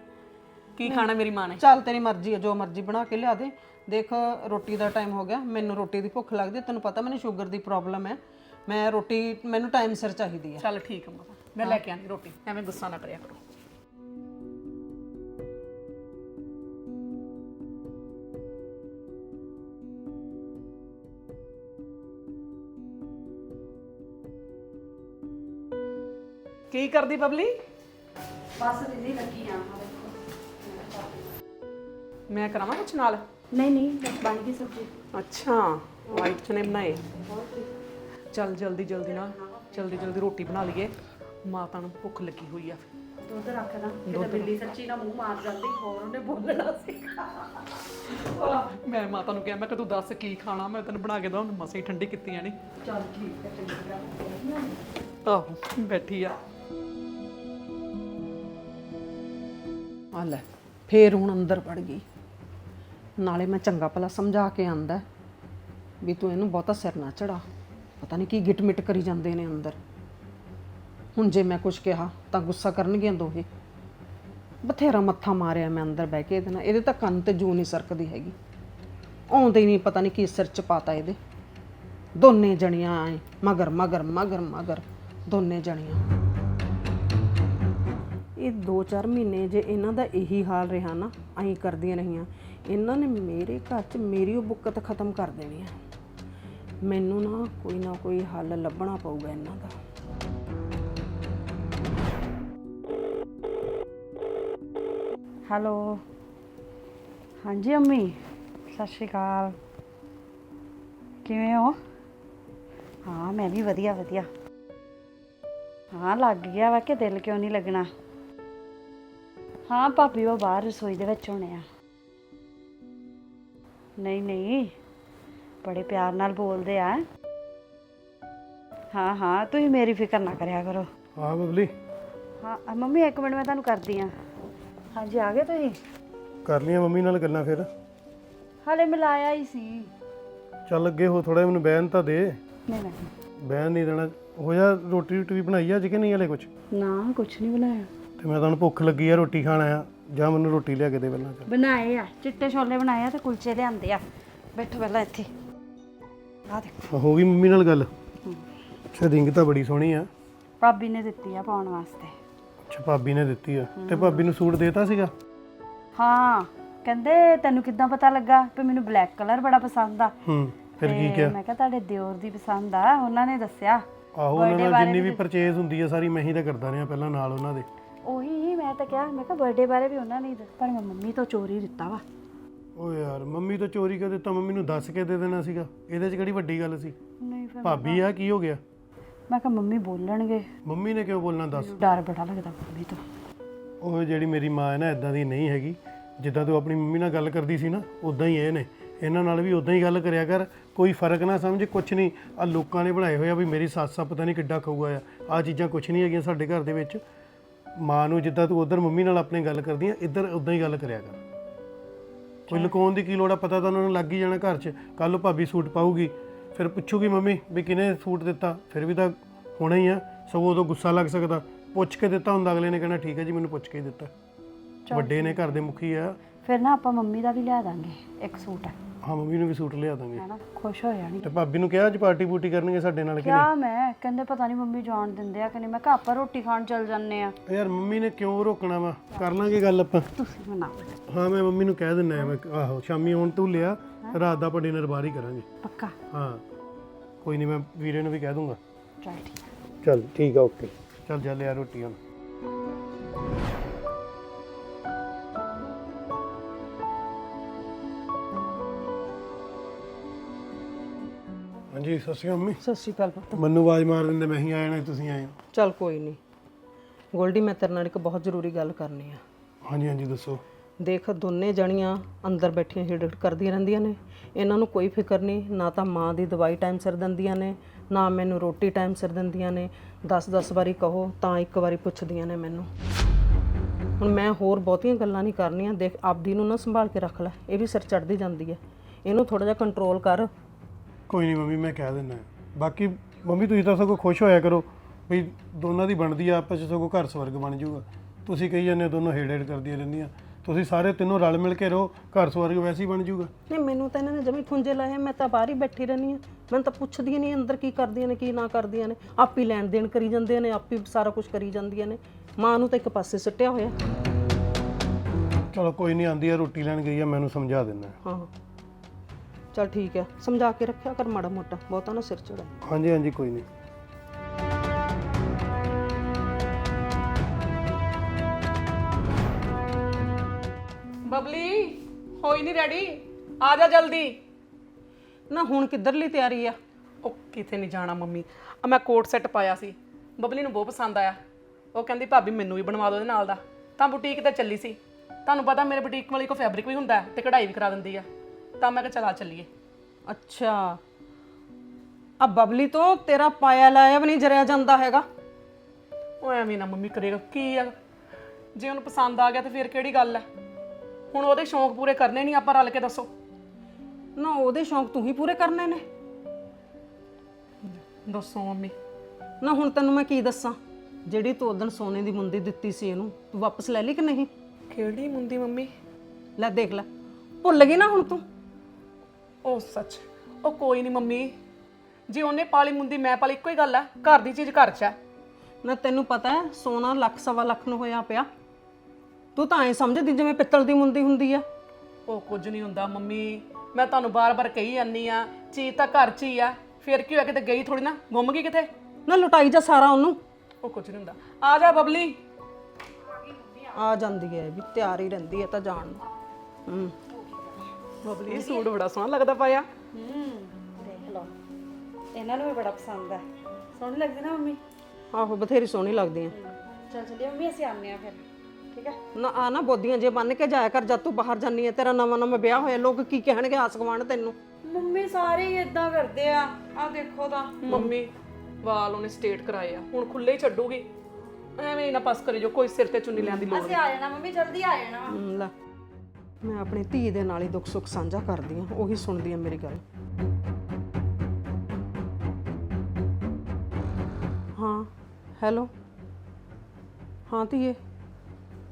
C: ਕੀ ਖਾਣਾ ਮੇਰੀ ਮਾਂ ਨੇ?
D: ਚੱਲ ਤੇਰੀ ਮਰਜ਼ੀ ਹੈ ਜੋ ਮਰਜ਼ੀ ਬਣਾ ਕੇ ਲਿਆ ਦੇ। ਦੇਖ ਰੋਟੀ ਦਾ ਟਾਈਮ ਹੋ ਗਿਆ ਮੈਨੂੰ ਰੋਟੀ ਦੀ ਭੁੱਖ ਲੱਗਦੀ ਤੈਨੂੰ ਪਤਾ ਮੈਨੂੰ ਸ਼ੂਗਰ ਦੀ ਪ੍ਰੋਬਲਮ ਹੈ। ਮੈਂ ਰੋਟੀ ਮੈਨੂੰ ਟਾਈਮ ਸਿਰ ਚਾਹੀਦੀ ਹੈ
C: ਚੱਲ ਠੀਕ ਹੈ ਮਾਂ ਮੈਂ ਲੈ ਕੇ ਆਨੀ ਰੋਟੀ ਐਵੇਂ ਗੁੱਸਾ ਨਾ ਕਰਿਆ ਕਰੋ। ਕੀ ਕਰਦੀ ਬਬਲੀ
B: ਬਸ ਦੀਦੀ ਲੱਗੀ ਆ।
C: ਮੈਂ ਕਰਾਵਾਂ ਕੁਛ ਨਾਲ?
B: ਨਹੀਂ ਨਹੀਂ ਬਸ ਬਣ ਗਈ ਸਬਜ਼ੀ।
C: ਅੱਛਾ ਵਾਈਟ ਚਨੇ ਬਣਾਏ ਚੱਲ ਜਲਦੀ ਜਲਦੀ ਨਾ ਜਲਦੀ ਜਲਦੀ ਰੋਟੀ ਬਣਾ ਲਈਏ। ਮਾਤਾ ਨੂੰ ਭੁੱਖ ਲੱਗੀ ਹੋਈ ਆ।
B: ਦੁੱਧ ਰੱਖਦਾ ਕਿਤੇ ਬਿੱਲੀ ਸੱਚੀ ਨਾ ਮੂੰਹ ਮਾਰ ਜਾਂਦੀ ਹੋਰ ਉਹਨੇ ਬੋਲਣਾ ਸੀ।
C: ਮੈਂ ਮਾਤਾ ਨੂੰ ਕਿਹਾ ਮੈਂ ਕਿ ਤੂੰ ਦੱਸ ਕੀ ਖਾਣਾ ਮੈਂ ਤੈਨੂੰ ਬਣਾ ਕੇ ਦਵਾਂ ਮਸਾਂ ਹੀ ਠੰਡੀ ਕੀਤੀਆਂ ਨੇ।
B: ਚੱਲ ਠੀਕ ਹੈ ਚੰਗੀ ਗੱਲ
C: ਆਹੋ ਬੈਠੀ ਆ।
D: ਆ ਲੈ ਫੇਰ ਹੁਣ ਅੰਦਰ ਵੜ ਗਈ। ਨਾਲੇ ਮੈਂ ਚੰਗਾ ਭਲਾ ਸਮਝਾ ਕੇ ਆਂਦਾ ਵੀ ਤੂੰ ਇਹਨੂੰ ਬਹੁਤਾ ਸਿਰ ਨਾ ਚੜਾ ਪਤਾ ਨਹੀਂ ਕੀ ਗਿਟਮਿਟ ਕਰੀ ਜਾਂਦੇ ਨੇ ਅੰਦਰ। ਹੁਣ ਜੇ ਮੈਂ ਕੁਝ ਕਿਹਾ ਤਾਂ ਗੁੱਸਾ ਕਰਨਗੀਆਂ ਦੋਹੇ। ਬਥੇਰਾ ਮੱਥਾ ਮਾਰਿਆ ਮੈਂ ਅੰਦਰ ਬਹਿ ਕੇ ਇਹਦੇ ਨਾਲ। ਇਹਦੇ ਤਾਂ ਕੰਨ ਤੇ ਜੂ ਨਹੀਂ ਸਰਕਦੀ ਹੈਗੀ। ਆਉਂਦੇ ਹੀ ਨਹੀਂ, ਪਤਾ ਨਹੀਂ ਕੀ ਸਿਰ ਚ ਪਾਤਾ ਇਹਦੇ। ਦੋਨੇ ਜਣੀਆਂ ਆਏ, ਮਗਰ ਮਗਰ ਮਗਰ ਮਗਰ, ਦੋਨੇ ਜਣੀਆਂ। ਇਹ 2-4 ਮਹੀਨੇ ਜੇ ਇਹਨਾਂ ਦਾ ਇਹੀ ਹਾਲ ਰਿਹਾ ਨਾ, ਐਂ ਕਰਦੀਆਂ ਰਹੀਆਂ। ਇਹਨਾਂ ਨੇ ਮੇਰੇ ਘਰ ਚ ਮੇਰੀ ਉਹ ਬੁੱਕਤ ਖਤਮ ਕਰ ਦੇਣੀ ਹੈ ਮੈਨੂੰ ਨਾ ਕੋਈ ਨਾ ਕੋਈ ਹੱਲ ਲੱਭਣਾ ਪਊਗਾ ਇਹਨਾਂ ਦਾ।
B: ਹੈਲੋ। ਹਾਂਜੀ ਅੰਮੀ, ਸਤਿ ਸ਼੍ਰੀ ਅਕਾਲ। ਕਿਵੇਂ ਹੋ? ਹਾਂ, ਮੈਂ ਵੀ ਵਧੀਆ ਵਧੀਆ। ਹਾਂ, ਲੱਗ ਗਿਆ ਵਾ ਕਿ ਦਿਲ ਕਿਉਂ ਨਹੀਂ ਲੱਗਣਾ। ਹਾਂ, ਭਾਬੀ, ਉਹ ਬਾਹਰ ਰਸੋਈ ਦੇ ਵਿੱਚ ਹੋਣੇ ਆ। ਨਹੀਂ ਨਹੀਂ। ਬੜੇ ਪਿਆਰ ਨਾਲ ਬੋਲਦੇ ਆ। ਹਾਂ ਹਾਂ ਤੁਸੀਂ ਮੇਰੀ ਫਿਕਰ ਨਾ ਕਰਿਆ ਕਰੋ।
A: ਹਾਂ ਬਬਲੀ।
B: ਹਾਂ ਅ, ਮੰਮੀ ਇੱਕ ਮਿੰਟ ਮੈਂ ਤੁਹਾਨੂੰ ਕਰਦੀ ਆ ਹਾਂਜੀ ਆ ਗਏ ਤੁਸੀਂ?
A: ਕਰ ਲਈਆਂ ਮੰਮੀ ਨਾਲ ਗੱਲਾਂ ਫਿਰ।
B: ਹਾਲੇ ਮਿਲਾਇਆ ਹੀ ਸੀ।
A: ਚੱਲ ਅੱਗੇ ਹੋ ਥੋੜਾ ਮੈਨੂੰ ਬਹਿਣ ਤਾਂ ਦੇ।
B: ਨਹੀਂ ਨਹੀਂ।
A: ਬਹਿਣ ਨਹੀਂ ਦੇਣਾ। ਹੋ ਜਾ ਰੋਟੀ ਰੂਟੀ ਵੀ ਬਣਾਈ ਆ ਅੱਜ ਕਿ ਨਹੀਂ ਹਲੇ ਕੁਝ
B: ਨਾ ਕੁਛ ਨਹੀਂ ਬਣਾਇਆ।
A: ਤੇ ਮੈਂ ਤੁਹਾਨੂੰ ਭੁੱਖ ਲੱਗੀ ਆ ਰੋਟੀ ਖਾਣ ਆਇਆ। ਜਾਂ ਮੈਨੂੰ ਰੋਟੀ ਲਿਆ ਕੇ ਦੇ ਪਹਿਲਾਂ ਚੱਲ।
B: ਬਣਾਏ ਆ। ਚਿੱਟੇ ਛੋਲੇ ਬਣਾਏ ਆ ਤੇ ਕੁਲਚੇ ਲਿਆਂਦੇ ਆ। ਬੈਠੋ ਪਹਿਲਾਂ ਇੱਥੇ। ਆ ਦੇਖੋ।
A: ਹੋ ਗਈ ਮੰਮੀ ਨਾਲ ਗੱਲ। ਅੱਛਾ ਰਿੰਗ ਤਾਂ ਬੜੀ ਸੋਹਣੀ ਆ।
B: ਭਾਬੀ ਨੇ ਦਿੱਤੀ ਆ ਪਾਉਣ ਵਾਸਤੇ।
A: ਅੱਛਾ ਭਾਬੀ ਨੇ ਦਿੱਤੀ ਆ। ਤੇ ਭਾਬੀ ਨੂੰ ਸੂਟ ਦੇਤਾ ਸੀਗਾ?
B: ਹਾਂ ਕਹਿੰਦੇ ਤੈਨੂੰ ਕਿੱਦਾਂ ਪਤਾ ਲੱਗਾ ਕਿ ਮੈਨੂੰ ਬਲੈਕ ਕਲਰ ਬੜਾ ਪਸੰਦ ਆ।
A: ਹੂੰ ਫਿਰ ਕੀ
B: ਤੇ
A: ਕਿਹਾ?
B: ਮੈਂ ਕਿਹਾ ਤੁਹਾਡੇ ਦਿਓਰ ਦੀ ਪਸੰਦ ਆ ਉਹਨਾਂ ਨੇ ਦੱਸਿਆ।
A: ਆਹੋ ਉਹਨਾਂ ਨਾਲ ਜਿੰਨੀ ਵੀ ਪਰਚੇਜ਼ ਹੁੰਦੀ ਆ ਸਾਰੀ ਮੈਂ ਹੀ ਤਾਂ ਕਰਦਾ ਰਿਹਾ ਪਹਿਲਾਂ ਨਾਲ ਉਹਨਾਂ ਦੇ।
B: ਉਹੀ ਮੈਂ ਤਾਂ ਕਿਹਾ ਮੈਂ ਕਿਹਾ ਬਰਥਡੇ ਬਾਰੇ ਵੀ ਉਹਨਾਂ ਨੇ ਹੀ ਦੱਸਿਆ ਪਰ ਮੈਂ ਮੰਮੀ ਤੋਂ ਚੋਰੀ ਦਿੱਤਾ ਵਾ।
A: ਓ ਯਾਰ ਮੰਮੀ ਤੋਂ ਚੋਰੀ ਕਰ ਦਿੱਤਾ ਮੰਮੀ ਨੂੰ ਦੱਸ ਕੇ ਦੇ ਦੇਣਾ ਸੀਗਾ। ਇਹਦੇ 'ਚ ਕਿਹੜੀ ਵੱਡੀ ਗੱਲ ਸੀ?
B: ਨਹੀਂ ਫਿਰ
A: ਭਾਬੀ ਆ ਕੀ ਹੋ ਗਿਆ?
B: ਮੈਂ ਕਿਹਾ ਮੰਮੀ ਬੋਲਣਗੇ।
A: ਮੰਮੀ ਨੇ ਕਿਉਂ ਬੋਲਣਾ ਦੱਸ?
B: ਡਰ ਬੜਾ ਲੱਗਦਾ ਮੰਮੀ ਤੋਂ।
A: ਉਹ ਜਿਹੜੀ ਮੇਰੀ ਮਾਂ ਹੈ ਨਾ ਇਦਾਂ ਦੀ ਨਹੀਂ ਹੈਗੀ। ਜਿੱਦਾਂ ਤੂੰ ਆਪਣੀ ਮੰਮੀ ਨਾਲ ਗੱਲ ਕਰਦੀ ਸੀ ਨਾ ਉਦਾਂ ਹੀ ਇਹ ਨੇ। ਇਹਨਾਂ ਨਾਲ ਵੀ ਉਦਾਂ ਹੀ ਗੱਲ ਕਰਿਆ ਕਰ। ਕੋਈ ਫ਼ਰਕ ਨਾ ਸਮਝ ਕੁਛ ਨਹੀਂ। ਆ ਲੋਕਾਂ ਨੇ ਬਣਾਏ ਹੋਏ ਆ ਵੀ ਮੇਰੀ ਸੱਸ ਆ ਪਤਾ ਨਹੀਂ ਕਿੱਡਾ ਖਾਊਗਾ ਆ। ਆ ਚੀਜ਼ਾਂ ਕੁਛ ਨਹੀਂ ਹੈਗੀਆਂ ਸਾਡੇ ਘਰ ਦੇ ਵਿੱਚ। ਮਾਂ ਨੂੰ ਜਿੱਦਾਂ ਤੂੰ ਉਧਰ ਮੰਮੀ ਨਾਲ ਆਪਣੇ ਗੱਲ ਕਰਦੀ ਆ ਇੱਧਰ ਉਦਾਂ ਹੀ ਗੱਲ ਕਰਿਆ ਕਰ। ਕੋਈ ਲੁਕਾਉਣ ਦੀ ਕੀ ਲੋੜ ਆ? ਪਤਾ ਤਾਂ ਉਹਨਾਂ ਨੂੰ ਲੱਗ ਹੀ ਜਾਣਾ ਘਰ 'ਚ। ਕੱਲ ਭਾਬੀ ਸੂਟ ਪਾਊਗੀ। ਫਿਰ ਪੁੱਛੂਗੀ ਮੰਮੀ ਵੀ ਕਿਨੇ ਸੂਟ ਦਿੱਤਾ? ਫਿਰ ਵੀ ਤਾਂ ਹੋਣਾ ਹੀ ਆ। ਸਗੋਂ ਉਦੋਂ ਗੁੱਸਾ ਲੱਗ ਸਕਦਾ। ਪੁੱਛ ਕੇ ਦਿੱਤਾ ਹੁੰਦਾ ਅਗਲੇ ਨੇ ਕਹਿਣਾ ਠੀਕ ਹੈ ਜੀ ਮੈਨੂੰ ਪੁੱਛ ਕੇ ਹੀ ਦਿੱਤਾ। ਵੱਡੇ ਨੇ ਘਰ ਦੇ ਮੁਖੀ ਆ।
B: ਫਿਰ ਨਾ ਆਪਾਂ ਮੰਮੀ ਦਾ ਵੀ ਲਿਆ ਦਾਂਗੇ ਇੱਕ ਸੂਟ।
A: ਹਾਂ ਮੰਮੀ ਨੂੰ ਵੀ ਸੂਟ ਲਿਆ ਦਾਂਗੇ।
B: ਹਨਾ ਖੁਸ਼ ਹੋ ਜਾਣੀ।
A: ਤੇ ਭਾਬੀ ਨੂੰ ਕਿਹਾ ਅੱਜ ਪਾਰਟੀ ਪੂਟੀ ਕਰਨਗੇ ਸਾਡੇ ਨਾਲ ਕਿ
B: ਕਿਆ ਮੈਂ? ਕਹਿੰਦੇ ਪਤਾ ਨਹੀਂ ਮੰਮੀ ਜਾਣ ਦਿੰਦੇ ਆ ਕਿ ਨਹੀਂ। ਮੈਂ ਕਿਹਾ ਆਪਾਂ ਰੋਟੀ ਖਾਣ ਚੱਲ ਜਾਂਦੇ ਆ।
A: ਯਾਰ ਮੰਮੀ ਨੇ ਕਿਉਂ ਰੋਕਣਾ ਵਾ? ਕਰ ਲਾਂਗੇ ਗੱਲ ਆਪਾਂ।
B: ਤੁਸੀਂ ਮਨਾਓ
A: ਹਾਂ ਮੈਂ ਮੰਮੀ ਨੂੰ ਕਹਿ ਦਿੰਦਾ ਮੈਂ ਆਹੋ ਸ਼ਾਮੀ ਆਉਣ ਤੂੰ ਲਿਆ ਰਾਤ ਦਾ ਆਪਾਂ ਡਿਨਰ ਬਾਹਰ ਹੀ ਕਰਾਂਗੇ।
B: ਪੱਕਾ?
A: ਹਾਂ। ਕੋਈ ਨਹੀਂ ਮੈਂ ਵੀਰੇ ਨੂੰ ਵੀ ਕਹਿ ਦੂੰਗਾ।
B: ਚੱਲ ਠੀਕ।
A: ਚੱਲ ਠੀਕ ਆ ਓਕੇ। ਚੱਲ ਜਾ ਲਿਆ ਰੋਟੀ ਹੁਣ। ਹਾਂਜੀ ਸਤਿ ਸ਼੍ਰੀ ਅਕਾਲ ਮੰਮੀ।
D: ਸਤਿ ਸ਼੍ਰੀ ਅਕਾਲ ਪੁੱਤ।
A: ਮੈਨੂੰ ਆਵਾਜ਼ ਮਾਰ ਦਿੰਦੇ ਮੈਂ ਹੀ ਆਇਆ ਨਾ ਤੁਸੀਂ ਆਏ ਹੋ।
D: ਚੱਲ ਕੋਈ ਨਹੀਂ ਗੋਲਡੀ ਮੈਂ ਤੇਰੇ ਨਾਲ ਇੱਕ ਬਹੁਤ ਜ਼ਰੂਰੀ ਗੱਲ ਕਰਨੀ ਆ।
A: ਹਾਂਜੀ ਹਾਂਜੀ ਦੱਸੋ।
D: ਦੇਖ ਦੋਨੇ ਜਣੀਆਂ ਅੰਦਰ ਬੈਠੀਆਂ ਹਿੜਕ ਕਰਦੀਆਂ ਰਹਿੰਦੀਆਂ ਨੇ। ਇਹਨਾਂ ਨੂੰ ਕੋਈ ਫਿਕਰ ਨਹੀਂ ਨਾ ਤਾਂ ਮਾਂ ਦੀ ਦਵਾਈ ਟਾਈਮ ਸਿਰ ਦਿੰਦੀਆਂ ਨੇ ਨਾ ਮੈਨੂੰ ਰੋਟੀ ਟਾਈਮ ਸਿਰ ਦਿੰਦੀਆਂ ਨੇ। 10-10 ਵਾਰੀ ਕਹੋ ਤਾਂ ਇੱਕ ਵਾਰੀ ਪੁੱਛਦੀਆਂ ਨੇ ਮੈਨੂੰ। ਹੁਣ ਮੈਂ ਹੋਰ ਬਹੁਤੀਆਂ ਗੱਲਾਂ ਨਹੀਂ ਕਰਨੀਆਂ। ਦੇਖ ਆਪਦੀ ਨੂੰ ਨਾ ਸੰਭਾਲ ਕੇ ਰੱਖ ਲੈ ਇਹ ਵੀ ਸਿਰ ਚੜਦੀ ਜਾਂਦੀ ਹੈ ਇਹਨੂੰ ਥੋੜਾ ਜਿਹਾ ਕੰਟਰੋਲ ਕਰ
A: ਕੋਈ ਨਹੀਂ ਮੰਮੀ ਮੈਂ ਕਹਿ ਦਿੰਦਾ। ਬਾਕੀ ਮੰਮੀ ਤੁਸੀਂ ਤਾਂ ਸਗੋਂ ਖੁਸ਼ ਹੋਇਆ ਕਰੋ ਵੀ ਦੋਨਾਂ ਦੀ ਬਣਦੀ ਆ ਆਪਸ ਚ ਸਗੋਂ ਘਰ ਸਵਰਗ ਬਣ ਜਾਊਗਾ। ਤੁਸੀਂ ਕਹੀ ਜਾਂਦੇ ਹੋ ਦੋਨੋਂ ਹੇਡ ਹੇਡ ਕਰਦੀਆਂ ਰਹਿੰਦੀਆਂ। ਤੁਸੀਂ ਸਾਰੇ ਤਿੰਨੋਂ ਰਲ ਮਿਲ ਕੇ ਰਹੋ ਘਰ ਸਵਰਗ ਵੈਸੇ ਹੀ ਬਣ ਜਾਊਗਾ।
D: ਨਹੀਂ ਮੈਨੂੰ ਤਾਂ ਇਹਨਾਂ ਨੇ ਜਮੀ ਖੁੰਝੇ ਲਾਏ ਮੈਂ ਤਾਂ ਬਾਹਰ ਹੀ ਬੈਠੀ ਰਹਿੰਦੀ ਹਾਂ। ਮੈਨੂੰ ਤਾਂ ਪੁੱਛਦੀਆਂ ਨਹੀਂ ਅੰਦਰ ਕੀ ਕਰਦੀਆਂ ਨੇ ਕੀ ਨਾ ਕਰਦੀਆਂ ਨੇ। ਆਪ ਹੀ ਲੈਣ ਦੇਣ ਕਰੀ ਜਾਂਦੇ ਨੇ ਆਪ ਹੀ ਸਾਰਾ ਕੁਝ ਕਰੀ ਜਾਂਦੀਆਂ ਨੇ। ਮਾਂ ਨੂੰ ਤਾਂ ਇੱਕ ਪਾਸੇ ਸੁੱਟਿਆ ਹੋਇਆ।
A: ਚਲੋ ਕੋਈ ਨਹੀਂ ਆਂਦੀ ਆ ਰੋਟੀ ਲੈਣ ਗਈ ਆ ਮੈਨੂੰ ਸਮਝਾ ਦਿੰਦਾ।
D: ਹਾਂ। ਚਲ ਠੀਕ ਹੈ ਸਮਝਾ ਕੇ ਰੱਖਿਆ ਕਰ ਮਾੜਾ ਮੋਟਾ ਬਹੁਤਾ ਨਾ ਸਿਰ ਚੜਾ
A: ਹਾਂਜੀ ਹਾਂਜੀ ਕੋਈ ਨਹੀਂ।
C: ਬਬਲੀ ਹੋਈ ਨਹੀਂ ਰੈਡੀ ਆ ਜਾ ਜਲਦੀ।
D: ਨਾ ਹੁਣ ਕਿੱਧਰਲੀ ਤਿਆਰੀ ਆ?
C: ਉਹ ਕਿਤੇ ਨਹੀਂ ਜਾਣਾ ਮੰਮੀ। ਆ ਮੈਂ ਕੋਟ ਸੈੱਟ ਪਾਇਆ ਸੀ। ਬਬਲੀ ਨੂੰ ਬਹੁਤ ਪਸੰਦ ਆਇਆ। ਉਹ ਕਹਿੰਦੀ ਭਾਬੀ ਮੈਨੂੰ ਵੀ ਬਣਵਾ ਦਿਓ ਇਹਦੇ ਨਾਲ ਦਾ। ਤਾਂ ਬੁਟੀਕ ਤੇ ਚੱਲੀ ਸੀ। ਤੁਹਾਨੂੰ ਪਤਾ ਮੇਰੇ ਬੁਟੀਕ ਵਾਲੀ ਕੋ ਫੈਬਰਿਕ ਵੀ ਹੁੰਦਾ ਹੈ ਤੇ ਕਢਾਈ ਵੀ ਕਰਾ ਦਿੰਦੀ ਆ। ਤਾਂ ਮੈਂ ਕਿਹਾ ਚਲਾ ਚੱਲੀਏ।
D: ਅੱਛਾ। ਆ ਬਬਲੀ ਤੋਂ ਤੇਰਾ ਪਾਇਆ ਲਾਇਆ ਵੀ ਨਹੀਂ ਜਰਿਆ ਜਾਂਦਾ ਹੈਗਾ।
C: ਉਹ ਐਵੇਂ ਨਾ ਮੰਮੀ ਕਰੇਗਾ ਕੀ ਆ? ਜੇ ਉਹਨੂੰ ਪਸੰਦ ਆ ਗਿਆ ਤੇ ਫਿਰ ਕਿਹੜੀ ਗੱਲ ਹੈ ਹੁਣ ਉਹਦੇ ਸ਼ੌਂਕ ਪੂਰੇ ਕਰਨੇ ਨਹੀਂ ਆਪਾਂ ਰਲ ਕੇ ਦੱਸੋ।
D: ਨਾ ਉਹਦੇ ਸ਼ੌਂਕ ਤੂੰ ਹੀ ਪੂਰੇ ਕਰਨੇ ਨੇ।
C: ਦੱਸੋ ਮੰਮੀ।
D: ਨਾ ਹੁਣ ਤੈਨੂੰ ਮੈਂ ਕੀ ਦੱਸਾਂ? ਜਿਹੜੀ ਤੂੰ ਉਦੋਂ ਸੋਨੇ ਦੀ ਮੁੰਦੀ ਦਿੱਤੀ ਸੀ ਇਹਨੂੰ ਤੂੰ ਵਾਪਸ ਲੈ ਲਈ ਕਿ ਨਹੀਂ?
C: ਕਿਹੜੀ ਮੁੰਦੀ ਮੰਮੀ?
D: ਲੈ ਦੇਖ ਲੈ। ਭੁੱਲ ਗਈ ਨਾ ਹੁਣ ਤੂੰ?
C: ਉਹ ਸੱਚ ਉਹ ਕੋਈ ਨਹੀਂ ਮੰਮੀ। ਜੇ ਉਹਨੇ ਪਾਲੀ ਮੁੰਦੀ ਮੈਂ ਪਾਲੀ ਇੱਕੋ ਹੀ ਗੱਲ ਆ ਘਰ ਦੀ ਚੀਜ਼ ਘਰ 'ਚ ਆ।
D: ਨਾ ਤੈਨੂੰ ਪਤਾ ਹੈ ਸੋਨਾ ਲੱਖ ਸਵਾ ਲੱਖ ਨੂੰ ਹੋਇਆ ਪਿਆ। ਤੂੰ ਤਾਂ ਐ ਸਮਝਦੀ ਜਿਵੇਂ ਪਿੱਤਲ ਦੀ ਮੁੰਦੀ ਹੁੰਦੀ ਆ।
C: ਉਹ ਕੁਝ ਨਹੀਂ ਹੁੰਦਾ ਮੰਮੀ ਮੈਂ ਤੁਹਾਨੂੰ ਬਾਰ-ਬਾਰ ਕਹੀ ਜਾਂਦੀ ਆ ਚੀਜ਼ ਤਾਂ ਘਰ 'ਚ ਹੀ ਆ ਫਿਰ ਕੀ ਹੋਇਆ ਕਿਤੇ ਗਈ ਥੋੜੀ ਨਾ ਗੁੰਮ ਗਈ ਕਿਤੇ?
D: ਨਾ ਲੁਟਾਈ ਜਾ ਸਾਰਾ ਉਹਨੂੰ।
C: ਉਹ ਕੁਝ ਨਹੀਂ ਹੁੰਦਾ। ਆ ਜਾ ਬਬਲੀ।
D: ਆ ਜਾਂਦੀ ਹੈ ਵੀ ਤਿਆਰ ਹੀ ਰਹਿੰਦੀ ਹੈ ਤਾਂ ਜਾਣ ਨੂੰ। ਹੂੰ।
C: ਬਬਲੀ ਸੂਟ ਬੜਾ ਸੋਹਣਾ ਲੱਗਦਾ ਪਾਇਆ।
B: ਦੇਖ ਲਓ। ਇਹਨਾਂ ਨੂੰ ਵੀ ਬੜਾ ਪਸੰਦ ਹੈ ਸੋਹਣੀ ਲੱਗਦੀ ਨਾ ਮੰਮੀ?
D: ਆਹੋ ਬਥੇਰੀ ਸੋਹਣੀ ਲੱਗਦੀ ਆ।
B: ਚੱਲ ਚੱਲੀਏ ਮੰਮੀ ਅਸੀਂ ਆਉਂਦੇ ਆ ਫਿਰ। ਠੀਕ ਹੈ
D: ਨਾ ਆ ਨਾ ਬੋਦੀਆਂ ਜੇ ਬੰਨ ਕੇ ਜਾਇਆ ਕਰ ਜਦ ਤੂੰ ਬਾਹਰ ਜਾਨੀ ਹੈ ਤੇਰਾ ਨਵਾਂ ਨਵਾਂ ਵਿਆਹ ਹੋਇਆ ਲੋਕ ਕੀ ਕਹਿਣਗੇ ਆਸ ਗਵਾਣ ਤੈਨੂੰ?
B: ਮੰਮੀ ਸਾਰੇ ਹੀ ਇਦਾਂ ਕਰਦੇ ਆ। ਆ ਦੇਖੋ ਤਾਂ।
C: ਮੰਮੀ ਵਾਲ ਉਹਨੇ ਸਟੇਟ ਕਰਾਏ ਆ ਹੁਣ ਖੁੱਲੇ ਹੀ ਛੱਡੂਗੀ। ਐਵੇਂ ਹੀ ਨਾ ਪਸ ਕਰੀ ਜੋ ਕੋਈ ਸਿਰ ਤੇ ਚੁੰਨੀ ਲੈਣ ਦੀ ਲੋੜ
B: ਅਸੀਂ ਆ ਜਾਣਾ ਮੰਮੀ ਜਲਦੀ ਆ ਜਾਣਾ।
D: ਹਮ, ਲੈ। ਮੈਂ ਆਪਣੀ ਧੀ ਦੇ ਨਾਲ ਹੀ ਦੁੱਖ ਸੁੱਖ ਸਾਂਝਾ ਕਰਦੀ ਹਾਂ, ਉਹੀ ਸੁਣਦੀ ਆ ਮੇਰੀ ਗੱਲ। ਹਾਂ, ਹੈਲੋ? ਹਾਂ ਧੀਏ,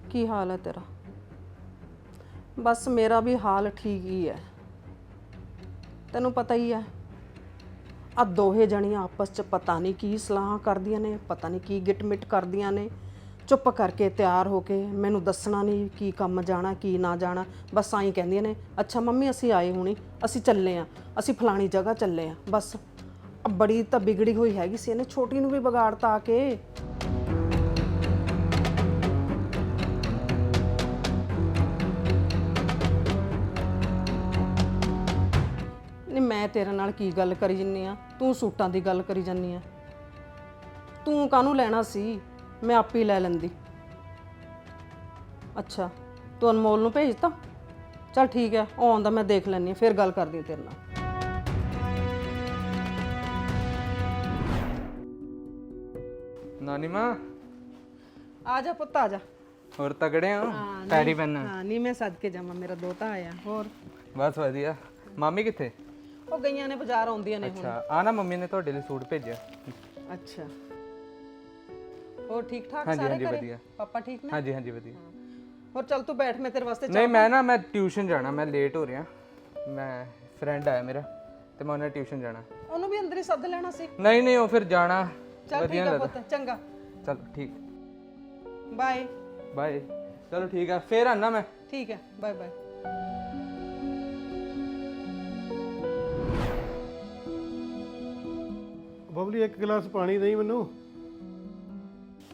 D: ਕੀ ਹਾਲ ਹੈ ਤੇਰਾ? ਬਸ ਮੇਰਾ ਵੀ ਹਾਲ ਠੀਕ ਹੀ ਹੈ। ਤੈਨੂੰ ਪਤਾ ਹੀ ਹੈ ਆ ਦੋਹੇ ਜਣੀਆਂ ਆਪਸ ਚ ਪਤਾ ਨਹੀਂ ਕੀ ਸਲਾਹਾਂ ਕਰਦੀਆਂ ਨੇ, ਪਤਾ ਨਹੀਂ ਕੀ ਗਿਟਮਿਟ ਕਰਦੀਆਂ ਨੇ। ਚੁੱਪ ਕਰਕੇ ਤਿਆਰ ਹੋ ਕੇ ਮੈਨੂੰ ਦੱਸਣਾ ਨਹੀਂ ਕੀ ਕੰਮ ਜਾਣਾ, ਕੀ ਨਾ ਜਾਣਾ। ਬਸ ਆਈ ਕਹਿੰਦੀਆਂ ਨੇ, ਅੱਛਾ ਮੰਮੀ, ਅਸੀਂ ਆਏ ਹੁਣੀ, ਅਸੀਂ ਚੱਲੇ ਆ, ਅਸੀਂ ਫਲਾਣੀ ਜਗ੍ਹਾ ਚੱਲੇ ਆ। ਬਸ। ਬੜੀ ਤਾਂ ਵਿਗੜੀ ਹੋਈ ਹੈਗੀ ਸੀ ਇਹਨੇ, ਛੋਟੀ ਨੂੰ ਵੀ ਵਿਗਾੜਤਾ ਆ ਕੇ। ਨਹੀਂ, ਮੈਂ ਤੇਰੇ ਨਾਲ ਕੀ ਗੱਲ ਕਰੀ ਜੰਨੀ ਆ? ਤੂੰ ਸੂਟਾਂ ਦੀ ਗੱਲ ਕਰੀ ਜੰਨੀ ਆ। ਤੂੰ ਕਾਹਨੂੰ ਲੈਣਾ ਸੀ? ਮੈਂ ਆਪੇ ਹੀ ਲੈ ਲੈਂਦੀ। ਅੱਛਾ ਤੂੰ ਅਨਮੋਲ ਨੂੰ ਭੇਜਤਾ ਚਲ ਠੀਕ ਹੈ ਉਹ ਆਉਂਦਾ ਮੈਂ ਦੇਖ ਲੈਣੀ ਫਿਰ ਗੱਲ ਕਰਦੀ ਹਾਂ ਤੇਰੇ ਨਾਲ।
E: ਨਾਨੀ ਮਾਂ?
D: ਆ ਜਾ ਪੁੱਤ ਆ ਜਾ।
E: ਹੋਰ ਤਗੜੇ ਹੋ? ਪੈਰੀ ਪੈਨ
D: ਹਾਂ ਨਹੀਂ ਮੈਂ ਸੱਜ ਕੇ ਜਾਵਾਂ ਮੇਰਾ ਦੋਤਾ ਆਇਆ ਹੋਰ?
E: ਬਸ ਵਧੀਆ। ਮਾਮੀ ਕਿੱਥੇ?
D: ਉਹ ਗਈਆਂ ਨੇ ਬਾਜ਼ਾਰ ਆਉਂਦੀਆਂ ਨੇ ਹੁਣ।
E: ਅੱਛਾ ਆ ਨਾ ਮੰਮੀ ਨੇ ਤੁਹਾਡੇ ਲਈ ਸੂਟ ਭੇਜਿਆ।
D: ਅੱਛਾ। ਹੋਰ ਠੀਕ ਠਾਕ
E: ਹਾਂਜੀ,
D: ਸਾਰੇ
E: ਹਾਂਜੀ,
D: ਘਰੇ?
E: ਵਧੀਆ।
D: ਪਾਪਾ ਠੀਕ ਨੇ?
E: ਹਾਂਜੀ ਹਾਂਜੀ ਵਧੀਆ।
D: ਹੋਰ ਚੱਲ ਤੂੰ ਬੈਠ ਮੈਂ ਤੇਰੇ ਵਾਸਤੇ
E: ਨਹੀਂ ਮੈਂ ਨਾ ਮੈਂ ਟਿਊਸ਼ਨ ਜਾਣਾ ਮੈਂ ਲੇਟ ਹੋ ਰਿਹਾ। ਮੈਂ ਫਰੈਂਡ ਆਇਆ ਮੇਰਾ ਤੇ ਮੈਂ ਉਹਨਾਂ ਟਿਊਸ਼ਨ ਜਾਣਾ।
D: ਉਹਨੂੰ ਵੀ ਅੰਦਰ ਹੀ ਸੱਦ ਲੈਣਾ ਸੀ।
E: ਨਹੀਂ ਨਹੀਂ ਉਹ ਫਿਰ ਜਾਣਾ।
D: ਚੱਲ ਠੀਕ ਆ ਪੁੱਤ ਚੰਗਾ।
E: ਚਲ ਠੀਕ।
D: ਬਾਏ
E: ਬਾਏ ਚਲੋ ਠੀਕ ਆ ਫੇਰ ਆਣਾ ਮੈਂ।
D: ਠੀਕ ਹੈ ਬਾਏ ਬਾਏ
A: ਬਬਲੀ ਇੱਕ ਗਲਾਸ ਪਾਣੀ ਦੇਈ ਮੈਨੂੰ?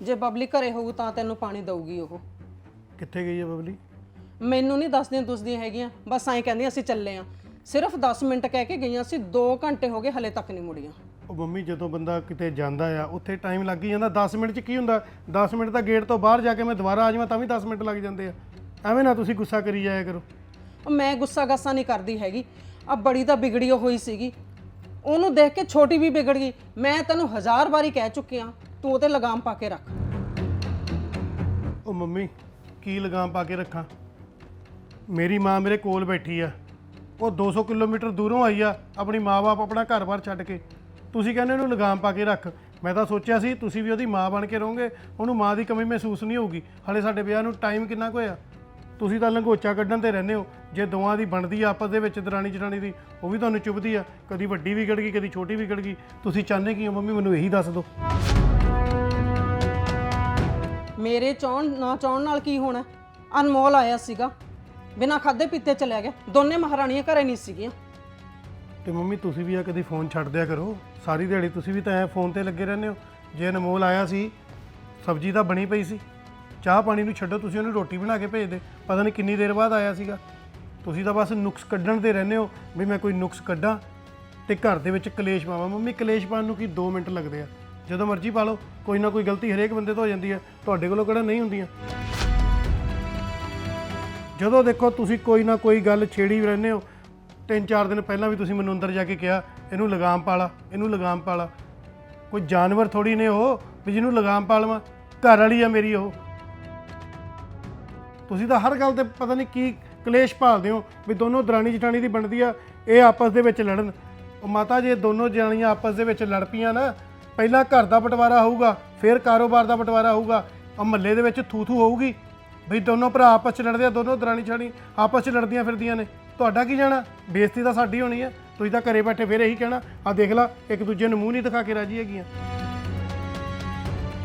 D: ਜੇ ਬਬਲੀ ਘਰੇ ਹੋਊ ਤਾਂ ਤੈਨੂੰ ਪਾਣੀ ਦਊਗੀ ਉਹ।
A: ਕਿੱਥੇ ਗਈ ਹੈ ਬਬਲੀ
D: ਮੈਨੂੰ ਨਹੀਂ ਦੱਸਦੀਆਂ ਦੁਸਦੀਆਂ ਹੈਗੀਆਂ ਬਸ ਐਂ ਕਹਿੰਦੀਆਂ ਅਸੀਂ ਚੱਲੇ ਆਂ। ਸਿਰਫ 10 ਮਿੰਟ ਕਹਿ ਕੇ ਗਈਆਂ ਸੀ 2 ਘੰਟੇ ਹੋ ਗਏ ਹਲੇ ਤੱਕ ਨਹੀਂ ਮੁੜੀਆਂ।
A: ਉਹ ਮੰਮੀ ਜਦੋਂ ਬੰਦਾ ਕਿਤੇ ਜਾਂਦਾ ਆ ਉੱਥੇ ਟਾਈਮ ਲੱਗ ਹੀ ਜਾਂਦਾ। 10 ਮਿੰਟ ਚ ਕੀ ਹੁੰਦਾ? 10 ਮਿੰਟ ਤਾਂ ਗੇਟ ਤੋਂ ਬਾਹਰ ਜਾ ਕੇ ਮੈਂ ਦੁਬਾਰਾ ਆ ਜਾਵਾਂ ਤਾਂ ਵੀ 10 ਮਿੰਟ ਲੱਗ ਜਾਂਦੇ ਆ। ਐਵੇਂ ਨਾ ਤੁਸੀਂ ਗੁੱਸਾ ਕਰੀ ਜਾਇਆ ਕਰੋ।
D: ਉਹ ਮੈਂ ਗੁੱਸਾ ਗੱਸਾ ਨਹੀਂ ਕਰਦੀ ਹੈਗੀ। ਆ ਬੜੀ ਤਾਂ ਵਿਗੜੀ ਹੋਈ ਸੀਗੀ। ਉਹਨੂੰ ਦੇਖ ਕੇ ਛੋਟੀ ਵੀ ਵਿਗੜ ਗਈ। ਮੈਂ ਤੈਨੂੰ ਹਜ਼ਾਰ ਵਾਰੀ ਕਹਿ ਚੁੱਕੀ ਆਂ ਤੂੰ ਉਹਤੇ ਲਗਾਮ ਪਾ ਕੇ ਰੱਖ।
A: ਉਹ ਮੰਮੀ, ਕੀ ਲਗਾਮ ਪਾ ਕੇ ਰੱਖਾਂ? ਮੇਰੀ ਮਾਂ ਮੇਰੇ ਕੋਲ ਬੈਠੀ ਆ। ਉਹ 200 ਕਿਲੋਮੀਟਰ ਦੂਰੋਂ ਆਈ ਆ, ਆਪਣੀ ਮਾਂ-ਬਾਪ ਆਪਣਾ ਘਰ-ਬਾਰ ਛੱਡ ਕੇ। ਤੁਸੀਂ ਕਹਿੰਦੇ ਉਹਨੂੰ ਲਗਾਮ ਪਾ ਕੇ ਰੱਖ। ਮੈਂ ਤਾਂ ਸੋਚਿਆ ਸੀ, ਤੁਸੀਂ ਵੀ ਉਹਦੀ ਮਾਂ ਬਣ ਕੇ ਰਹੋਗੇ, ਉਹਨੂੰ ਮਾਂ ਦੀ ਕਮੀ ਮਹਿਸੂਸ ਨਹੀਂ ਹੋਊਗੀ। ਹਲੇ ਸਾਡੇ ਵਿਆਹ ਨੂੰ ਟਾਈਮ ਕਿੰਨਾ ਕੁ ਹੋਇਆ? ਤੁਸੀਂ ਤਾਂ ਲੰਘੋਚਾ ਕੱਢਣ ਤੇ ਰਹਿੰਦੇ ਹੋ। ਜੇ ਦੋਵਾਂ ਦੀ ਬਣਦੀ ਆ ਆਪਸ ਦੇ ਵਿੱਚ ਦਰਾਣੀ ਜਠਾਣੀ ਦੀ, ਉਹ ਵੀ ਤੁਹਾਨੂੰ ਚੁੱਭਦੀ ਆ। ਕਦੀ ਵੱਡੀ ਵਿਗੜ ਗਈ, ਕਦੀ ਛੋਟੀ ਵਿਗੜ ਗਈ। ਤੁਸੀਂ ਚਾਹੁੰਦੇ ਕੀ ਹੋ ਮੰਮੀ, ਮੈਨੂੰ ਇਹੀ ਦੱਸ ਦਿਓ।
D: ਮੇਰੇ ਚਾਹਣ ਨਾ ਚਾਹਣ ਨਾਲ ਕੀ ਹੋਣਾ? ਅਨਮੋਲ ਆਇਆ ਸੀਗਾ। ਬਿਨਾਂ ਖਾਦੇ ਪੀਤੇ ਚਲਿਆ ਗਿਆ ਦੋਨੇ ਮਹਾਰਾਣੀਆਂ ਘਰੇ ਨਹੀਂ ਸੀਗੀਆਂ।
A: ਤੇ ਮੰਮੀ, ਤੁਸੀਂ ਵੀ ਆ ਕਦੀ ਫੋਨ ਛੱਡ ਦਿਆ ਕਰੋ। ਸਾਰੀ ਦਿਹਾੜੀ ਤੁਸੀਂ ਵੀ ਤਾਂ ਐ ਫੋਨ ਤੇ ਲੱਗੇ ਰਹਿੰਦੇ ਹੋ। ਜੇ ਅਨਮੋਲ ਆਇਆ ਸੀ, ਸਬਜ਼ੀ ਤਾਂ ਬਣੀ ਪਈ ਸੀ। ਚਾਹ ਪਾਣੀ ਨੂੰ ਛੱਡੋ, ਤੁਸੀਂ ਉਹਨੂੰ ਰੋਟੀ ਬਣਾ ਕੇ ਭੇਜ ਦੇ। ਪਤਾ ਨਹੀਂ ਕਿੰਨੀ ਦੇਰ ਬਾਅਦ ਆਇਆ ਸੀਗਾ। ਤੁਸੀਂ ਤਾਂ ਬਸ ਨੁਕਸ ਕੱਢਣ ਤੇ ਰਹਿੰਦੇ ਹੋ ਵੀ ਮੈਂ ਕੋਈ ਨੁਕਸ ਕੱਢਾਂ ਤੇ ਘਰ ਦੇ ਵਿੱਚ ਕਲੇਸ਼ ਪਾਵਾਂ। ਮੰਮੀ, ਕਲੇਸ਼ ਪਾਉਣ ਨੂੰ ਕੀ 2 ਮਿੰਟ ਲੱਗਦੇ ਆ? ਜਦੋਂ ਮਰਜ਼ੀ ਪਾ ਲਓ, ਕੋਈ ਨਾ ਕੋਈ ਗਲਤੀ ਹਰੇਕ ਬੰਦੇ ਤੋਂ ਹੋ ਜਾਂਦੀ ਹੈ, ਤੁਹਾਡੇ ਕੋਲੋਂ ਕਿਹੜਾ ਨਹੀਂ ਹੁੰਦੀਆਂ। ਜਦੋਂ ਦੇਖੋ ਤੁਸੀਂ ਕੋਈ ਨਾ ਕੋਈ ਗੱਲ ਛੇੜੀ ਰਹਿੰਦੇ ਹੋ, ਤਿੰਨ ਚਾਰ ਦਿਨ ਪਹਿਲਾਂ ਵੀ ਤੁਸੀਂ ਮੈਨੂੰ ਅੰਦਰ ਜਾ ਕੇ ਕਿਹਾ, ਇਹਨੂੰ ਲਗਾਮ ਪਾਲਾ ਇਹਨੂੰ ਲਗਾਮ ਪਾਲਾ ਕੋਈ ਜਾਨਵਰ ਥੋੜੀ ਨੇ ਉਹ, ਵੀ ਜਿਹਨੂੰ ਲਗਾਮ ਪਾ ਲਵਾਂ, ਘਰ ਵਾਲੀ ਆ ਮੇਰੀ ਉਹ। ਤੁਸੀਂ ਤਾਂ ਹਰ ਗੱਲ ਤੇ ਪਤਾ ਨਹੀਂ ਕੀ ਕਲੇਸ਼ ਭਾਲਦੇ ਹੋ, ਵੀ ਦੋਨੋਂ ਦਰਾਣੀ ਜਠਾਣੀ ਦੀ ਬਣਦੀ ਆ, ਇਹ ਆਪਸ ਦੇ ਵਿੱਚ ਲੜਨ। ਉਹ ਮਾਤਾ, ਜੇ ਦੋਨੋਂ ਜਣੀਆਂ ਆਪਸ ਦੇ ਵਿੱਚ ਲੜ ਪਈਆਂ ਨਾ ਪਹਿਲਾਂ ਘਰ ਦਾ ਬਟਵਾਰਾ ਹੋਊਗਾ, ਫਿਰ ਕਾਰੋਬਾਰ ਦਾ ਬਟਵਾਰਾ ਹੋਊਗਾ। ਆ ਮਹੱਲੇ ਦੇ ਵਿੱਚ ਥੂ ਥੂ ਹੋਊਗੀ। ਵੀ ਦੋਨੋਂ ਭਰਾ ਆਪਸ ਚ ਲੜਦੇ ਆ, ਦੋਨੋਂ ਦਰਾਣੀ ਛਾਣੀ ਆਪਸ ਚ ਲੜਦੀਆਂ ਫਿਰਦੀਆਂ ਨੇ। ਤੁਹਾਡਾ ਕੀ ਜਾਣਾ? ਬੇਇੱਜ਼ਤੀ ਤਾਂ ਸਾਡੀ ਹੋਣੀ ਆ। ਤੁਸੀਂ ਤਾਂ ਘਰੇ ਬੈਠੇ ਫਿਰ ਇਹੀ ਕਹਿਣਾ। ਆ ਦੇਖ ਲੈ, ਇੱਕ ਦੂਜੇ ਨੂੰ ਮੂੰਹ ਨਹੀਂ ਦਿਖਾ ਕੇ ਰਾਜੀ ਹੈਗੀਆਂ।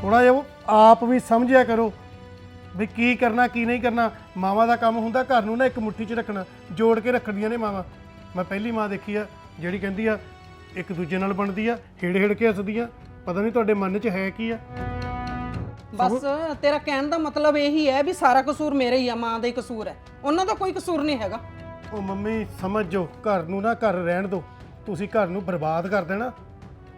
A: ਥੋੜਾ ਜਿਹਾ ਉਹ ਆਪ ਵੀ ਸਮਝਿਆ ਕਰੋ ਵੀ ਕੀ ਕਰਨਾ, ਕੀ ਨਹੀਂ ਕਰਨਾ। ਮਾਵਾਂ ਦਾ ਕੰਮ ਹੁੰਦਾ ਘਰ ਨੂੰ ਨਾ ਇੱਕ ਮੁੱਠੀ 'ਚ ਰੱਖਣਾ, ਜੋੜ ਕੇ ਰੱਖਣੀਆਂ ਨੇ ਮਾਵਾਂ। ਮੈਂ ਪਹਿਲੀ ਮਾਂ ਦੇਖੀ ਆ, ਜਿਹੜੀ ਕਹਿੰਦੀ ਆ ਇੱਕ ਦੂਜੇ ਨਾਲ ਬਣਦੀ ਆ ਹੇੜ ਹੇੜ ਕੇ ਹੱਸਦੀ ਆ। ਪਤਾ ਨਹੀਂ ਤੁਹਾਡੇ ਮਨ 'ਚ ਹੈ ਕੀ ਆ?
D: ਬਸ ਤੇਰਾ ਕਹਿਣ ਦਾ ਮਤਲਬ ਇਹੀ ਹੈ ਵੀ ਸਾਰਾ ਕਸੂਰ ਮੇਰੇ ਹੀ ਆ ਮਾਂ ਦਾ ਹੀ ਕਸੂਰ ਹੈ। ਉਹਨਾਂ ਦਾ ਕੋਈ ਕਸੂਰ ਨਹੀਂ ਹੈਗਾ।
A: ਉਹ ਮੰਮੀ ਸਮਝ ਜੋ ਘਰ ਨੂੰ ਨਾ ਘਰ ਰਹਿਣ ਦਿਓ। ਤੁਸੀਂ ਘਰ ਨੂੰ ਬਰਬਾਦ ਕਰ ਦੇਣਾ।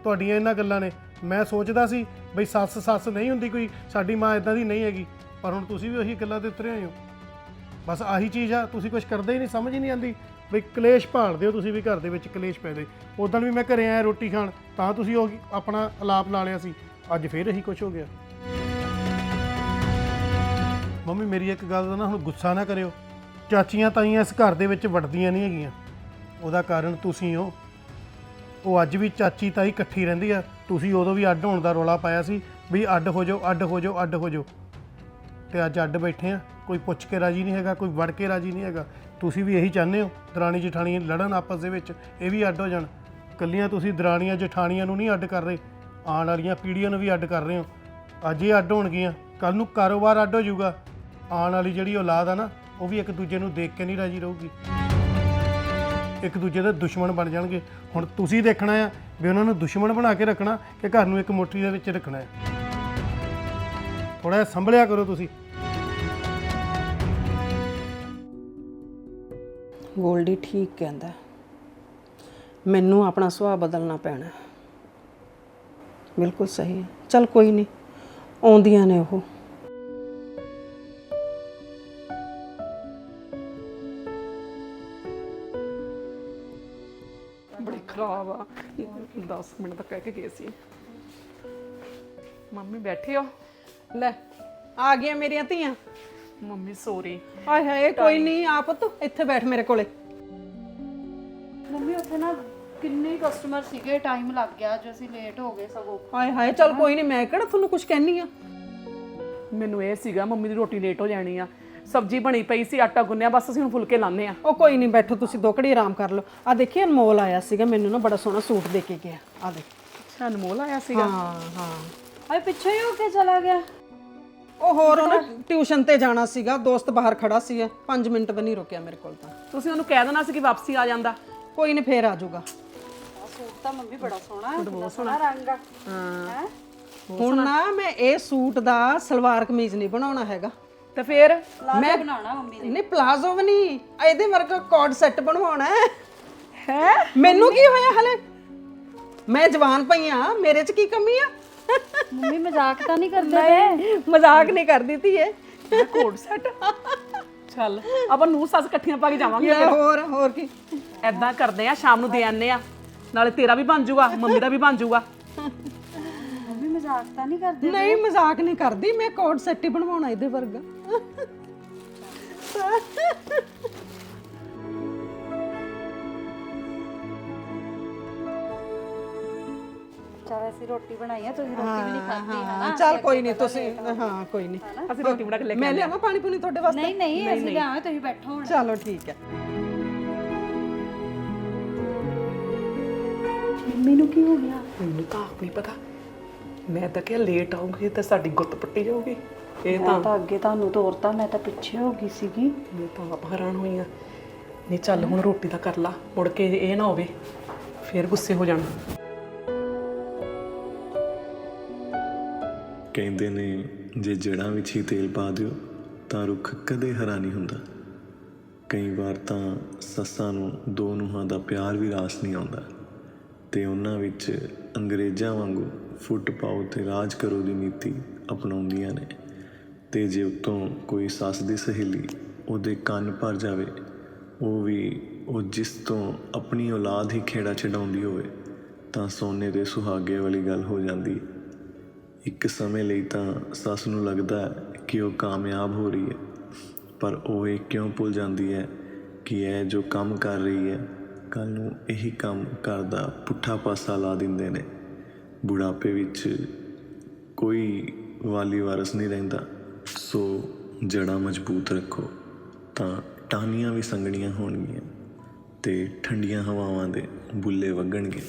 A: ਤੁਹਾਡੀਆਂ ਇਹਨਾਂ ਗੱਲਾਂ ਨੇ। ਮੈਂ ਸੋਚਦਾ ਸੀ ਬਈ ਸੱਸ ਸੱਸ ਨਹੀਂ ਹੁੰਦੀ ਕੋਈ ਸਾਡੀ ਮਾਂ ਇਦਾਂ ਦੀ ਨਹੀਂ ਹੈਗੀ। ਪਰ ਹੁਣ ਤੁਸੀਂ ਵੀ ਉਹੀ ਗੱਲਾਂ ਤੇ ਉਤਰੇ ਹੋਏ ਹੋ। ਬਸ ਆਹੀ ਚੀਜ਼ ਆ, ਤੁਸੀਂ ਕੁਝ ਕਰਦੇ ਹੀ ਨਹੀਂ, ਸਮਝ ਹੀ ਨਹੀਂ ਆਉਂਦੀ ਬਈ ਕਲੇਸ਼ ਭਾਲਦੇ ਹੋ ਤੁਸੀਂ ਵੀ ਘਰ ਦੇ ਵਿੱਚ, ਕਲੇਸ਼ ਪੈਦੇ ਉਦੋਂ ਵੀ ਮੈਂ ਘਰੇ ਆਇਆ ਰੋਟੀ ਖਾਣ, ਤਾਂ ਤੁਸੀਂ ਉਹ ਆਪਣਾ ਅਲਾਪ ਲਾ ਲਿਆ ਸੀ। ਅੱਜ ਫੇਰ ਇਹੀ ਕੁਝ ਹੋ ਗਿਆ। ਮੰਮੀ, ਮੇਰੀ ਇੱਕ ਗੱਲ ਦਾ ਨਾ ਹੁਣ ਗੁੱਸਾ ਨਾ ਕਰਿਓ। ਚਾਚੀਆਂ ਤਾਈਆਂ ਇਸ ਘਰ ਦੇ ਵਿੱਚ ਵੜਦੀਆਂ ਨਹੀਂ ਹੈਗੀਆਂ। ਉਹਦਾ ਕਾਰਨ ਤੁਸੀਂ ਹੋ। ਉਹ ਅੱਜ ਵੀ ਚਾਚੀ ਤਾਈ ਇਕੱਠੀ ਰਹਿੰਦੀ ਆ। ਤੁਸੀਂ ਉਦੋਂ ਵੀ ਅੱਡ ਹੋਣ ਦਾ ਰੋਲਾ ਪਾਇਆ ਸੀ ਵੀ ਅੱਡ ਹੋ ਜਾਓ, ਅੱਡ ਹੋ ਜਾਓ, ਅੱਡ ਹੋ ਜਾਓ। ਤੇ ਅੱਜ ਅੱਡ ਬੈਠੇ ਆ, ਕੋਈ ਪੁੱਛ ਕੇ ਰਾਜੀ ਨਹੀਂ ਹੈਗਾ, ਕੋਈ ਵੜ ਕੇ ਰਾਜੀ ਨਹੀਂ ਹੈਗਾ। ਤੁਸੀਂ ਵੀ ਇਹੀ ਚਾਹੁੰਦੇ ਹੋ, ਦਰਾਣੀ ਜਠਾਣੀ ਲੜਨ ਆਪਸ ਦੇ ਵਿੱਚ, ਇਹ ਵੀ ਅੱਡ ਹੋ ਜਾਣ। ਕੱਲੀਆਂ ਤੁਸੀਂ ਦਰਾਣੀਆਂ ਜਠਾਣੀਆਂ ਨੂੰ ਨਹੀਂ ਅੱਡ ਕਰ ਰਹੇ, ਆਉਣ ਵਾਲੀਆਂ ਪੀੜ੍ਹੀਆਂ ਨੂੰ ਵੀ ਅੱਡ ਕਰ ਰਹੇ ਹੋ। ਅੱਜ ਇਹ ਅੱਡ ਹੋਣਗੀਆਂ ਕੱਲ ਨੂੰ ਕਾਰੋਬਾਰ ਅੱਡ ਹੋ ਜਾਊਗਾ। ਆਉਣ ਵਾਲੀ ਜਿਹੜੀ ਔਲਾਦ ਆ ਨਾ, ਉਹ ਵੀ ਇੱਕ ਦੂਜੇ ਨੂੰ ਦੇਖ ਕੇ ਨਹੀਂ ਰਾਜੀ ਰਹੂਗੀ। ਇੱਕ ਦੂਜੇ ਦੇ ਦੁਸ਼ਮਣ ਬਣ ਜਾਣਗੇ। ਹੁਣ ਤੁਸੀਂ ਦੇਖਣਾ ਆ ਵੀ ਉਹਨਾਂ ਨੂੰ ਦੁਸ਼ਮਣ ਬਣਾ ਕੇ ਰੱਖਣਾ ਕਿ ਘਰ ਨੂੰ ਇੱਕ ਮੁੱਠੀ ਦੇ ਵਿੱਚ ਰੱਖਣਾ ਹੈ। ਥੋੜਾ ਜਿਹਾ ਸੰਭਲਿਆ ਕਰੋ ਤੁਸੀਂ।
D: ਗੋਲਡੀ ਠੀਕ ਕਹਿੰਦਾ ਮੈਨੂੰ ਆਪਣਾ ਸੁਭਾਅ ਬਦਲਣਾ ਪੈਣਾ ਬਿਲਕੁਲ ਸਹੀ ਹੈ। ਚਲ ਕੋਈ ਨਹੀਂ, ਆਉਂਦੀਆਂ ਨੇ ਉਹ।
C: ਬੜੀ ਖਰਾਬ ਆ। 10 ਮਿੰਟ ਤੱਕ ਕਹਿ ਕੇ ਗਏ ਸੀ। ਮੰਮੀ ਬੈਠੇ ਹੋ।
D: ਲੈ, ਆ ਗਈਆਂ ਮੇਰੀਆਂ ਧੀਆਂ।
C: ਮੰਮੀ ਸੋਰੀ
D: ਹਾਏ ਹਾਏ ਕੋਈ ਨਹੀਂ ਆਪ ਤੂੰ ਇੱਥੇ ਬੈਠ ਮੇਰੇ ਕੋਲੇ।
B: ਮੰਮੀ ਉੱਥੇ ਨਾ ਕਿੰਨੇ ਕਸਟਮਰ ਸੀਗੇ ਟਾਈਮ ਲੱਗ ਗਿਆ ਅੱਜ ਅਸੀਂ ਲੇਟ ਹੋ ਗਏ ਸਗੋਂ।
D: ਹਾਏ ਹਾਏ ਚਲ ਕੋਈ ਨਹੀਂ ਮੈਂ ਕਿਹੜਾ ਤੁਹਾਨੂੰ ਕੁਝ ਕਹਿਨੀ ਆ?
C: ਮੈਨੂੰ ਇਹ ਸੀਗਾ ਮੰਮੀ ਦੀ ਰੋਟੀ ਲੇਟ ਹੋ ਜਾਣੀ ਆ। ਸਬਜ਼ੀ ਬਣੀ ਪਈ ਸੀ ਆਟਾ ਗੁੰਨਿਆ ਬਸ ਅਸੀਂ ਹੁਣ ਫੁਲਕੇ ਲਾਣੇ ਆ।
D: ਉਹ ਕੋਈ ਨਹੀਂ ਬੈਠੋ ਤੁਸੀਂ ਦੋ ਘੜੀ ਆਰਾਮ ਕਰ ਲਓ। ਆ ਦੇਖੀ ਅਨਮੋਲ ਆਇਆ ਸੀਗਾ ਮੈਨੂੰ ਨਾ ਬੜਾ ਸੋਹਣਾ ਸੂਟ ਦੇ ਕੇ ਗਿਆ। ਆ ਦੇਖ।
C: ਅੱਛਾ ਅਨਮੋਲ ਆਇਆ ਸੀਗਾ?
D: ਹਾਂ ਹਾਂ।
B: ਆਏ ਪਿੱਛੇ ਹੀ ਹੋ ਕੇ ਚਲਾ ਗਿਆ।
D: ਉਹ ਹੋਰ ਉਹਨੇ ਟਿਊਸ਼ਨ ਤੇ ਜਾਣਾ ਸੀਗਾ ਦੋਸਤ ਬਾਹਰ ਖੜਾ ਸੀ 5 ਮਿੰਟ ਵੀ ਨਹੀਂ ਰੁਕਿਆ ਮੇਰੇ ਕੋਲ ਤਾਂ।
C: ਤੁਸੀਂ ਉਹਨੂੰ ਕਹਿ ਦੇਣਾ ਸੀ ਕਿ ਵਾਪਸੀ ਆ ਜਾਂਦਾ।
D: ਕੋਈ ਨਹੀਂ ਫੇਰ ਆ ਜਾਊਗਾ।
B: ਸੂਟ ਤਾਂ ਮੰਮੀ ਬੜਾ ਸੋਹਣਾ ਹੈ ਬਹੁਤ ਸੋਹਣਾ। ਰੰਗ ਆ। ਹੈ।
D: ਹੁਣ ਨਾ ਮੈਂ ਇਹ ਸੂਟ ਦਾ ਸਲਵਾਰ ਕਮੀਜ਼ ਨਹੀਂ ਬਣਾਉਣਾ ਹੈਗਾ।
C: ਤੇ ਫੇਰ?
B: ਮੈਂ ਬਣਾਉਣਾ ਮੰਮੀ ਨੇ।
D: ਨਹੀਂ ਪਲਾਜ਼ੋ ਵੀ ਨਹੀਂ ਇਹਦੇ ਵਰਗਾ ਕੋਡ ਸੈੱਟ ਬਣਵਾਉਣਾ ਹੈ। ਹੈ? ਮੈਨੂੰ ਕੀ ਹੋਇਆ ਹਲੇ? ਮੈਂ ਜਵਾਨ ਪਈ ਆ ਮੇਰੇ 'ਚ ਕੀ ਕਮੀ ਆ?
B: ਮੰਮੀ ਮਜ਼ਾਕ ਤਾਂ ਨਹੀਂ ਕਰਦੇ
D: ਮਜ਼ਾਕ ਨਹੀਂ ਕਰਦੀ ਤੀ ਇਹ
C: ਕੋਡ ਸੈਟ ਚੱਲ ਆਪਾਂ ਨੂੰ ਸੱਸ ਇਕੱਠੀਆਂ ਪਾ ਕੇ ਜਾਵਾਂਗੇ
D: ਯਾ ਹੋਰ ਹੋਰ ਕੀ?
C: ਐਦਾਂ ਕਰਦੇ ਆ ਸ਼ਾਮ ਨੂੰ ਦੇ ਆਨੇ ਆ। ਨਾਲੇ ਤੇਰਾ ਵੀ ਬਣ ਜਾਊਗਾ ਮੰਮੀ ਦਾ ਵੀ ਬਣ ਜਾਊਗਾ
B: ਮੰਮੀ ਮਜ਼ਾਕ ਤਾਂ ਨਹੀਂ ਕਰਦੇ
D: ਨਹੀਂ ਮਜ਼ਾਕ ਨਹੀਂ ਕਰਦੀ। ਮੈਂ ਕੋਡ ਸੈੱਟ ਹੀ ਬਣਵਾਉਣਾ ਇਹਦੇ ਵਰਗਾ।
B: ਚਲ ਅਸੀਂ ਰੋਟੀ ਬਣਾਈ ਆ ਤੁਸੀਂ ਰੋਟੀ ਵੀ ਨਹੀਂ ਖਾਧੀ
D: ਹਾਂ ਚੱਲ ਕੋਈ ਨਹੀਂ ਤੁਸੀਂ ਹਾਂ ਕੋਈ ਨਹੀਂ।
C: ਅਸੀਂ ਰੋਟੀ ਬਣਾ ਕੇ ਲੈ ਕੇ
D: ਮੈਂ ਲਿਆਵਾਂ ਪਾਣੀ ਪੂਣੀ ਤੁਹਾਡੇ ਵਾਸਤੇ?
B: ਨਹੀਂ ਨਹੀਂ ਅਸੀਂ ਲਿਆਵਾਂ ਤੁਸੀਂ ਬੈਠੋ ਹੁਣ।
D: ਚਲੋ ਠੀਕ ਹੈ।
B: ਮੰਮੀ ਨੂੰ ਕੀ ਹੋ ਗਿਆ?
C: ਮੈਨੂੰ ਤਾਂ ਆਪ ਨਹੀਂ ਪਤਾ। ਮੈਂ ਤਾਂ ਕਿਹਾ ਲੇਟ ਆਉਂਗੀ ਤੇ ਸਾਡੀ ਗੁੱਤ ਪੱਟੀ ਜਾਊਗੀ। ਇਹ
B: ਮੈਂ ਤਾਂ ਅੱਗੇ ਤੁਹਾਨੂੰ ਤੋਰਤਾ ਮੈਂ ਤਾਂ ਪਿੱਛੇ ਹੋ ਗਈ ਸੀਗੀ।
C: ਮੈਂ ਤਾਂ ਆਪ ਹੈਰਾਨ ਹੋਈ ਆ। ਨਹੀਂ ਚੱਲ ਹੁਣ ਰੋਟੀ ਤਾਂ ਕਰ ਲਾ। ਮੁੜ ਕੇ ਇਹ ਨਾ ਹੋਵੇ ਫੇਰ ਗੁੱਸੇ ਹੋ ਜਾਣਾ।
F: ਕਹਿੰਦੇ ਨੇ, ਜੇ ਜੜਾਂ ਵਿੱਚ ਹੀ ਤੇਲ ਪਾ ਦਿਓ, ਤਾਂ ਰੁੱਖ ਕਦੇ ਹਰਾ ਨਹੀਂ ਹੁੰਦਾ। ਕਈ ਵਾਰ ਤਾਂ ਸੱਸਾਂ ਨੂੰ ਦੋ ਨੂੰਹਾਂ ਦਾ ਪਿਆਰ ਵੀ ਰਾਸ ਨਹੀਂ ਆਉਂਦਾ। ਤੇ ਉਹਨਾਂ ਵਿੱਚ ਅੰਗਰੇਜ਼ਾਂ ਵਾਂਗੂ ਫੁੱਟ ਪਾਓ ਤੇ ਰਾਜ ਕਰੋ ਦੀ ਨੀਤੀ ਅਪਣਾਉਂਦੀਆਂ ਨੇ। ਤੇ ਜੇ ਉਤੋਂ ਕੋਈ ਸੱਸ ਦੀ ਸਹੇਲੀ ਉਹਦੇ ਕੰਨ ਭਰ ਜਾਵੇ, ਉਹ ਵੀ ਉਹ ਜਿਸ ਤੋਂ ਆਪਣੀ ਔਲਾਦ ਹੀ ਖੇੜਾ ਛਡਾਉਂਦੀ ਹੋਵੇ, ਤਾਂ ਸੋਨੇ ਦੇ ਸੁਹਾਗੇ ਵਾਲੀ ਗੱਲ ਹੋ ਜਾਂਦੀ। ਇੱਕ ਸਮੇਂ ਲਈ ਤਾਂ ਸੱਸ ਨੂੰ ਲੱਗਦਾ ਹੈ ਕਿ ਉਹ ਕਾਮਯਾਬ ਹੋ ਰਹੀ ਹੈ। ਪਰ ਉਹ ਇਹ ਕਿਉਂ ਭੁੱਲ ਜਾਂਦੀ ਹੈ ਕਿ ਇਹ ਜੋ ਕੰਮ ਕਰ ਰਹੀ ਹੈ ਕੱਲ ਨੂੰ ਇਹੀ ਕੰਮ ਕਰਦਾ ਪੁੱਠਾ ਪਾਸਾ ਲਾ ਦਿੰਦੇ ਨੇ। ਬੁਢਾਪੇ ਵਿੱਚ ਕੋਈ ਵਾਲੀ ਵਾਰਸ ਨਹੀਂ ਰਹਿੰਦਾ। ਸੋ ਜੜਾਂ ਮਜ਼ਬੂਤ ਰੱਖੋ, ਤਾਂ ਟਾਹਨੀਆਂ ਵੀ ਸੰਗਣੀਆਂ ਹੋਣਗੀਆਂ ਤੇ ਠੰਡੀਆਂ ਹਵਾਵਾਂ ਦੇ ਬੁੱਲੇ ਵਗਣਗੇ।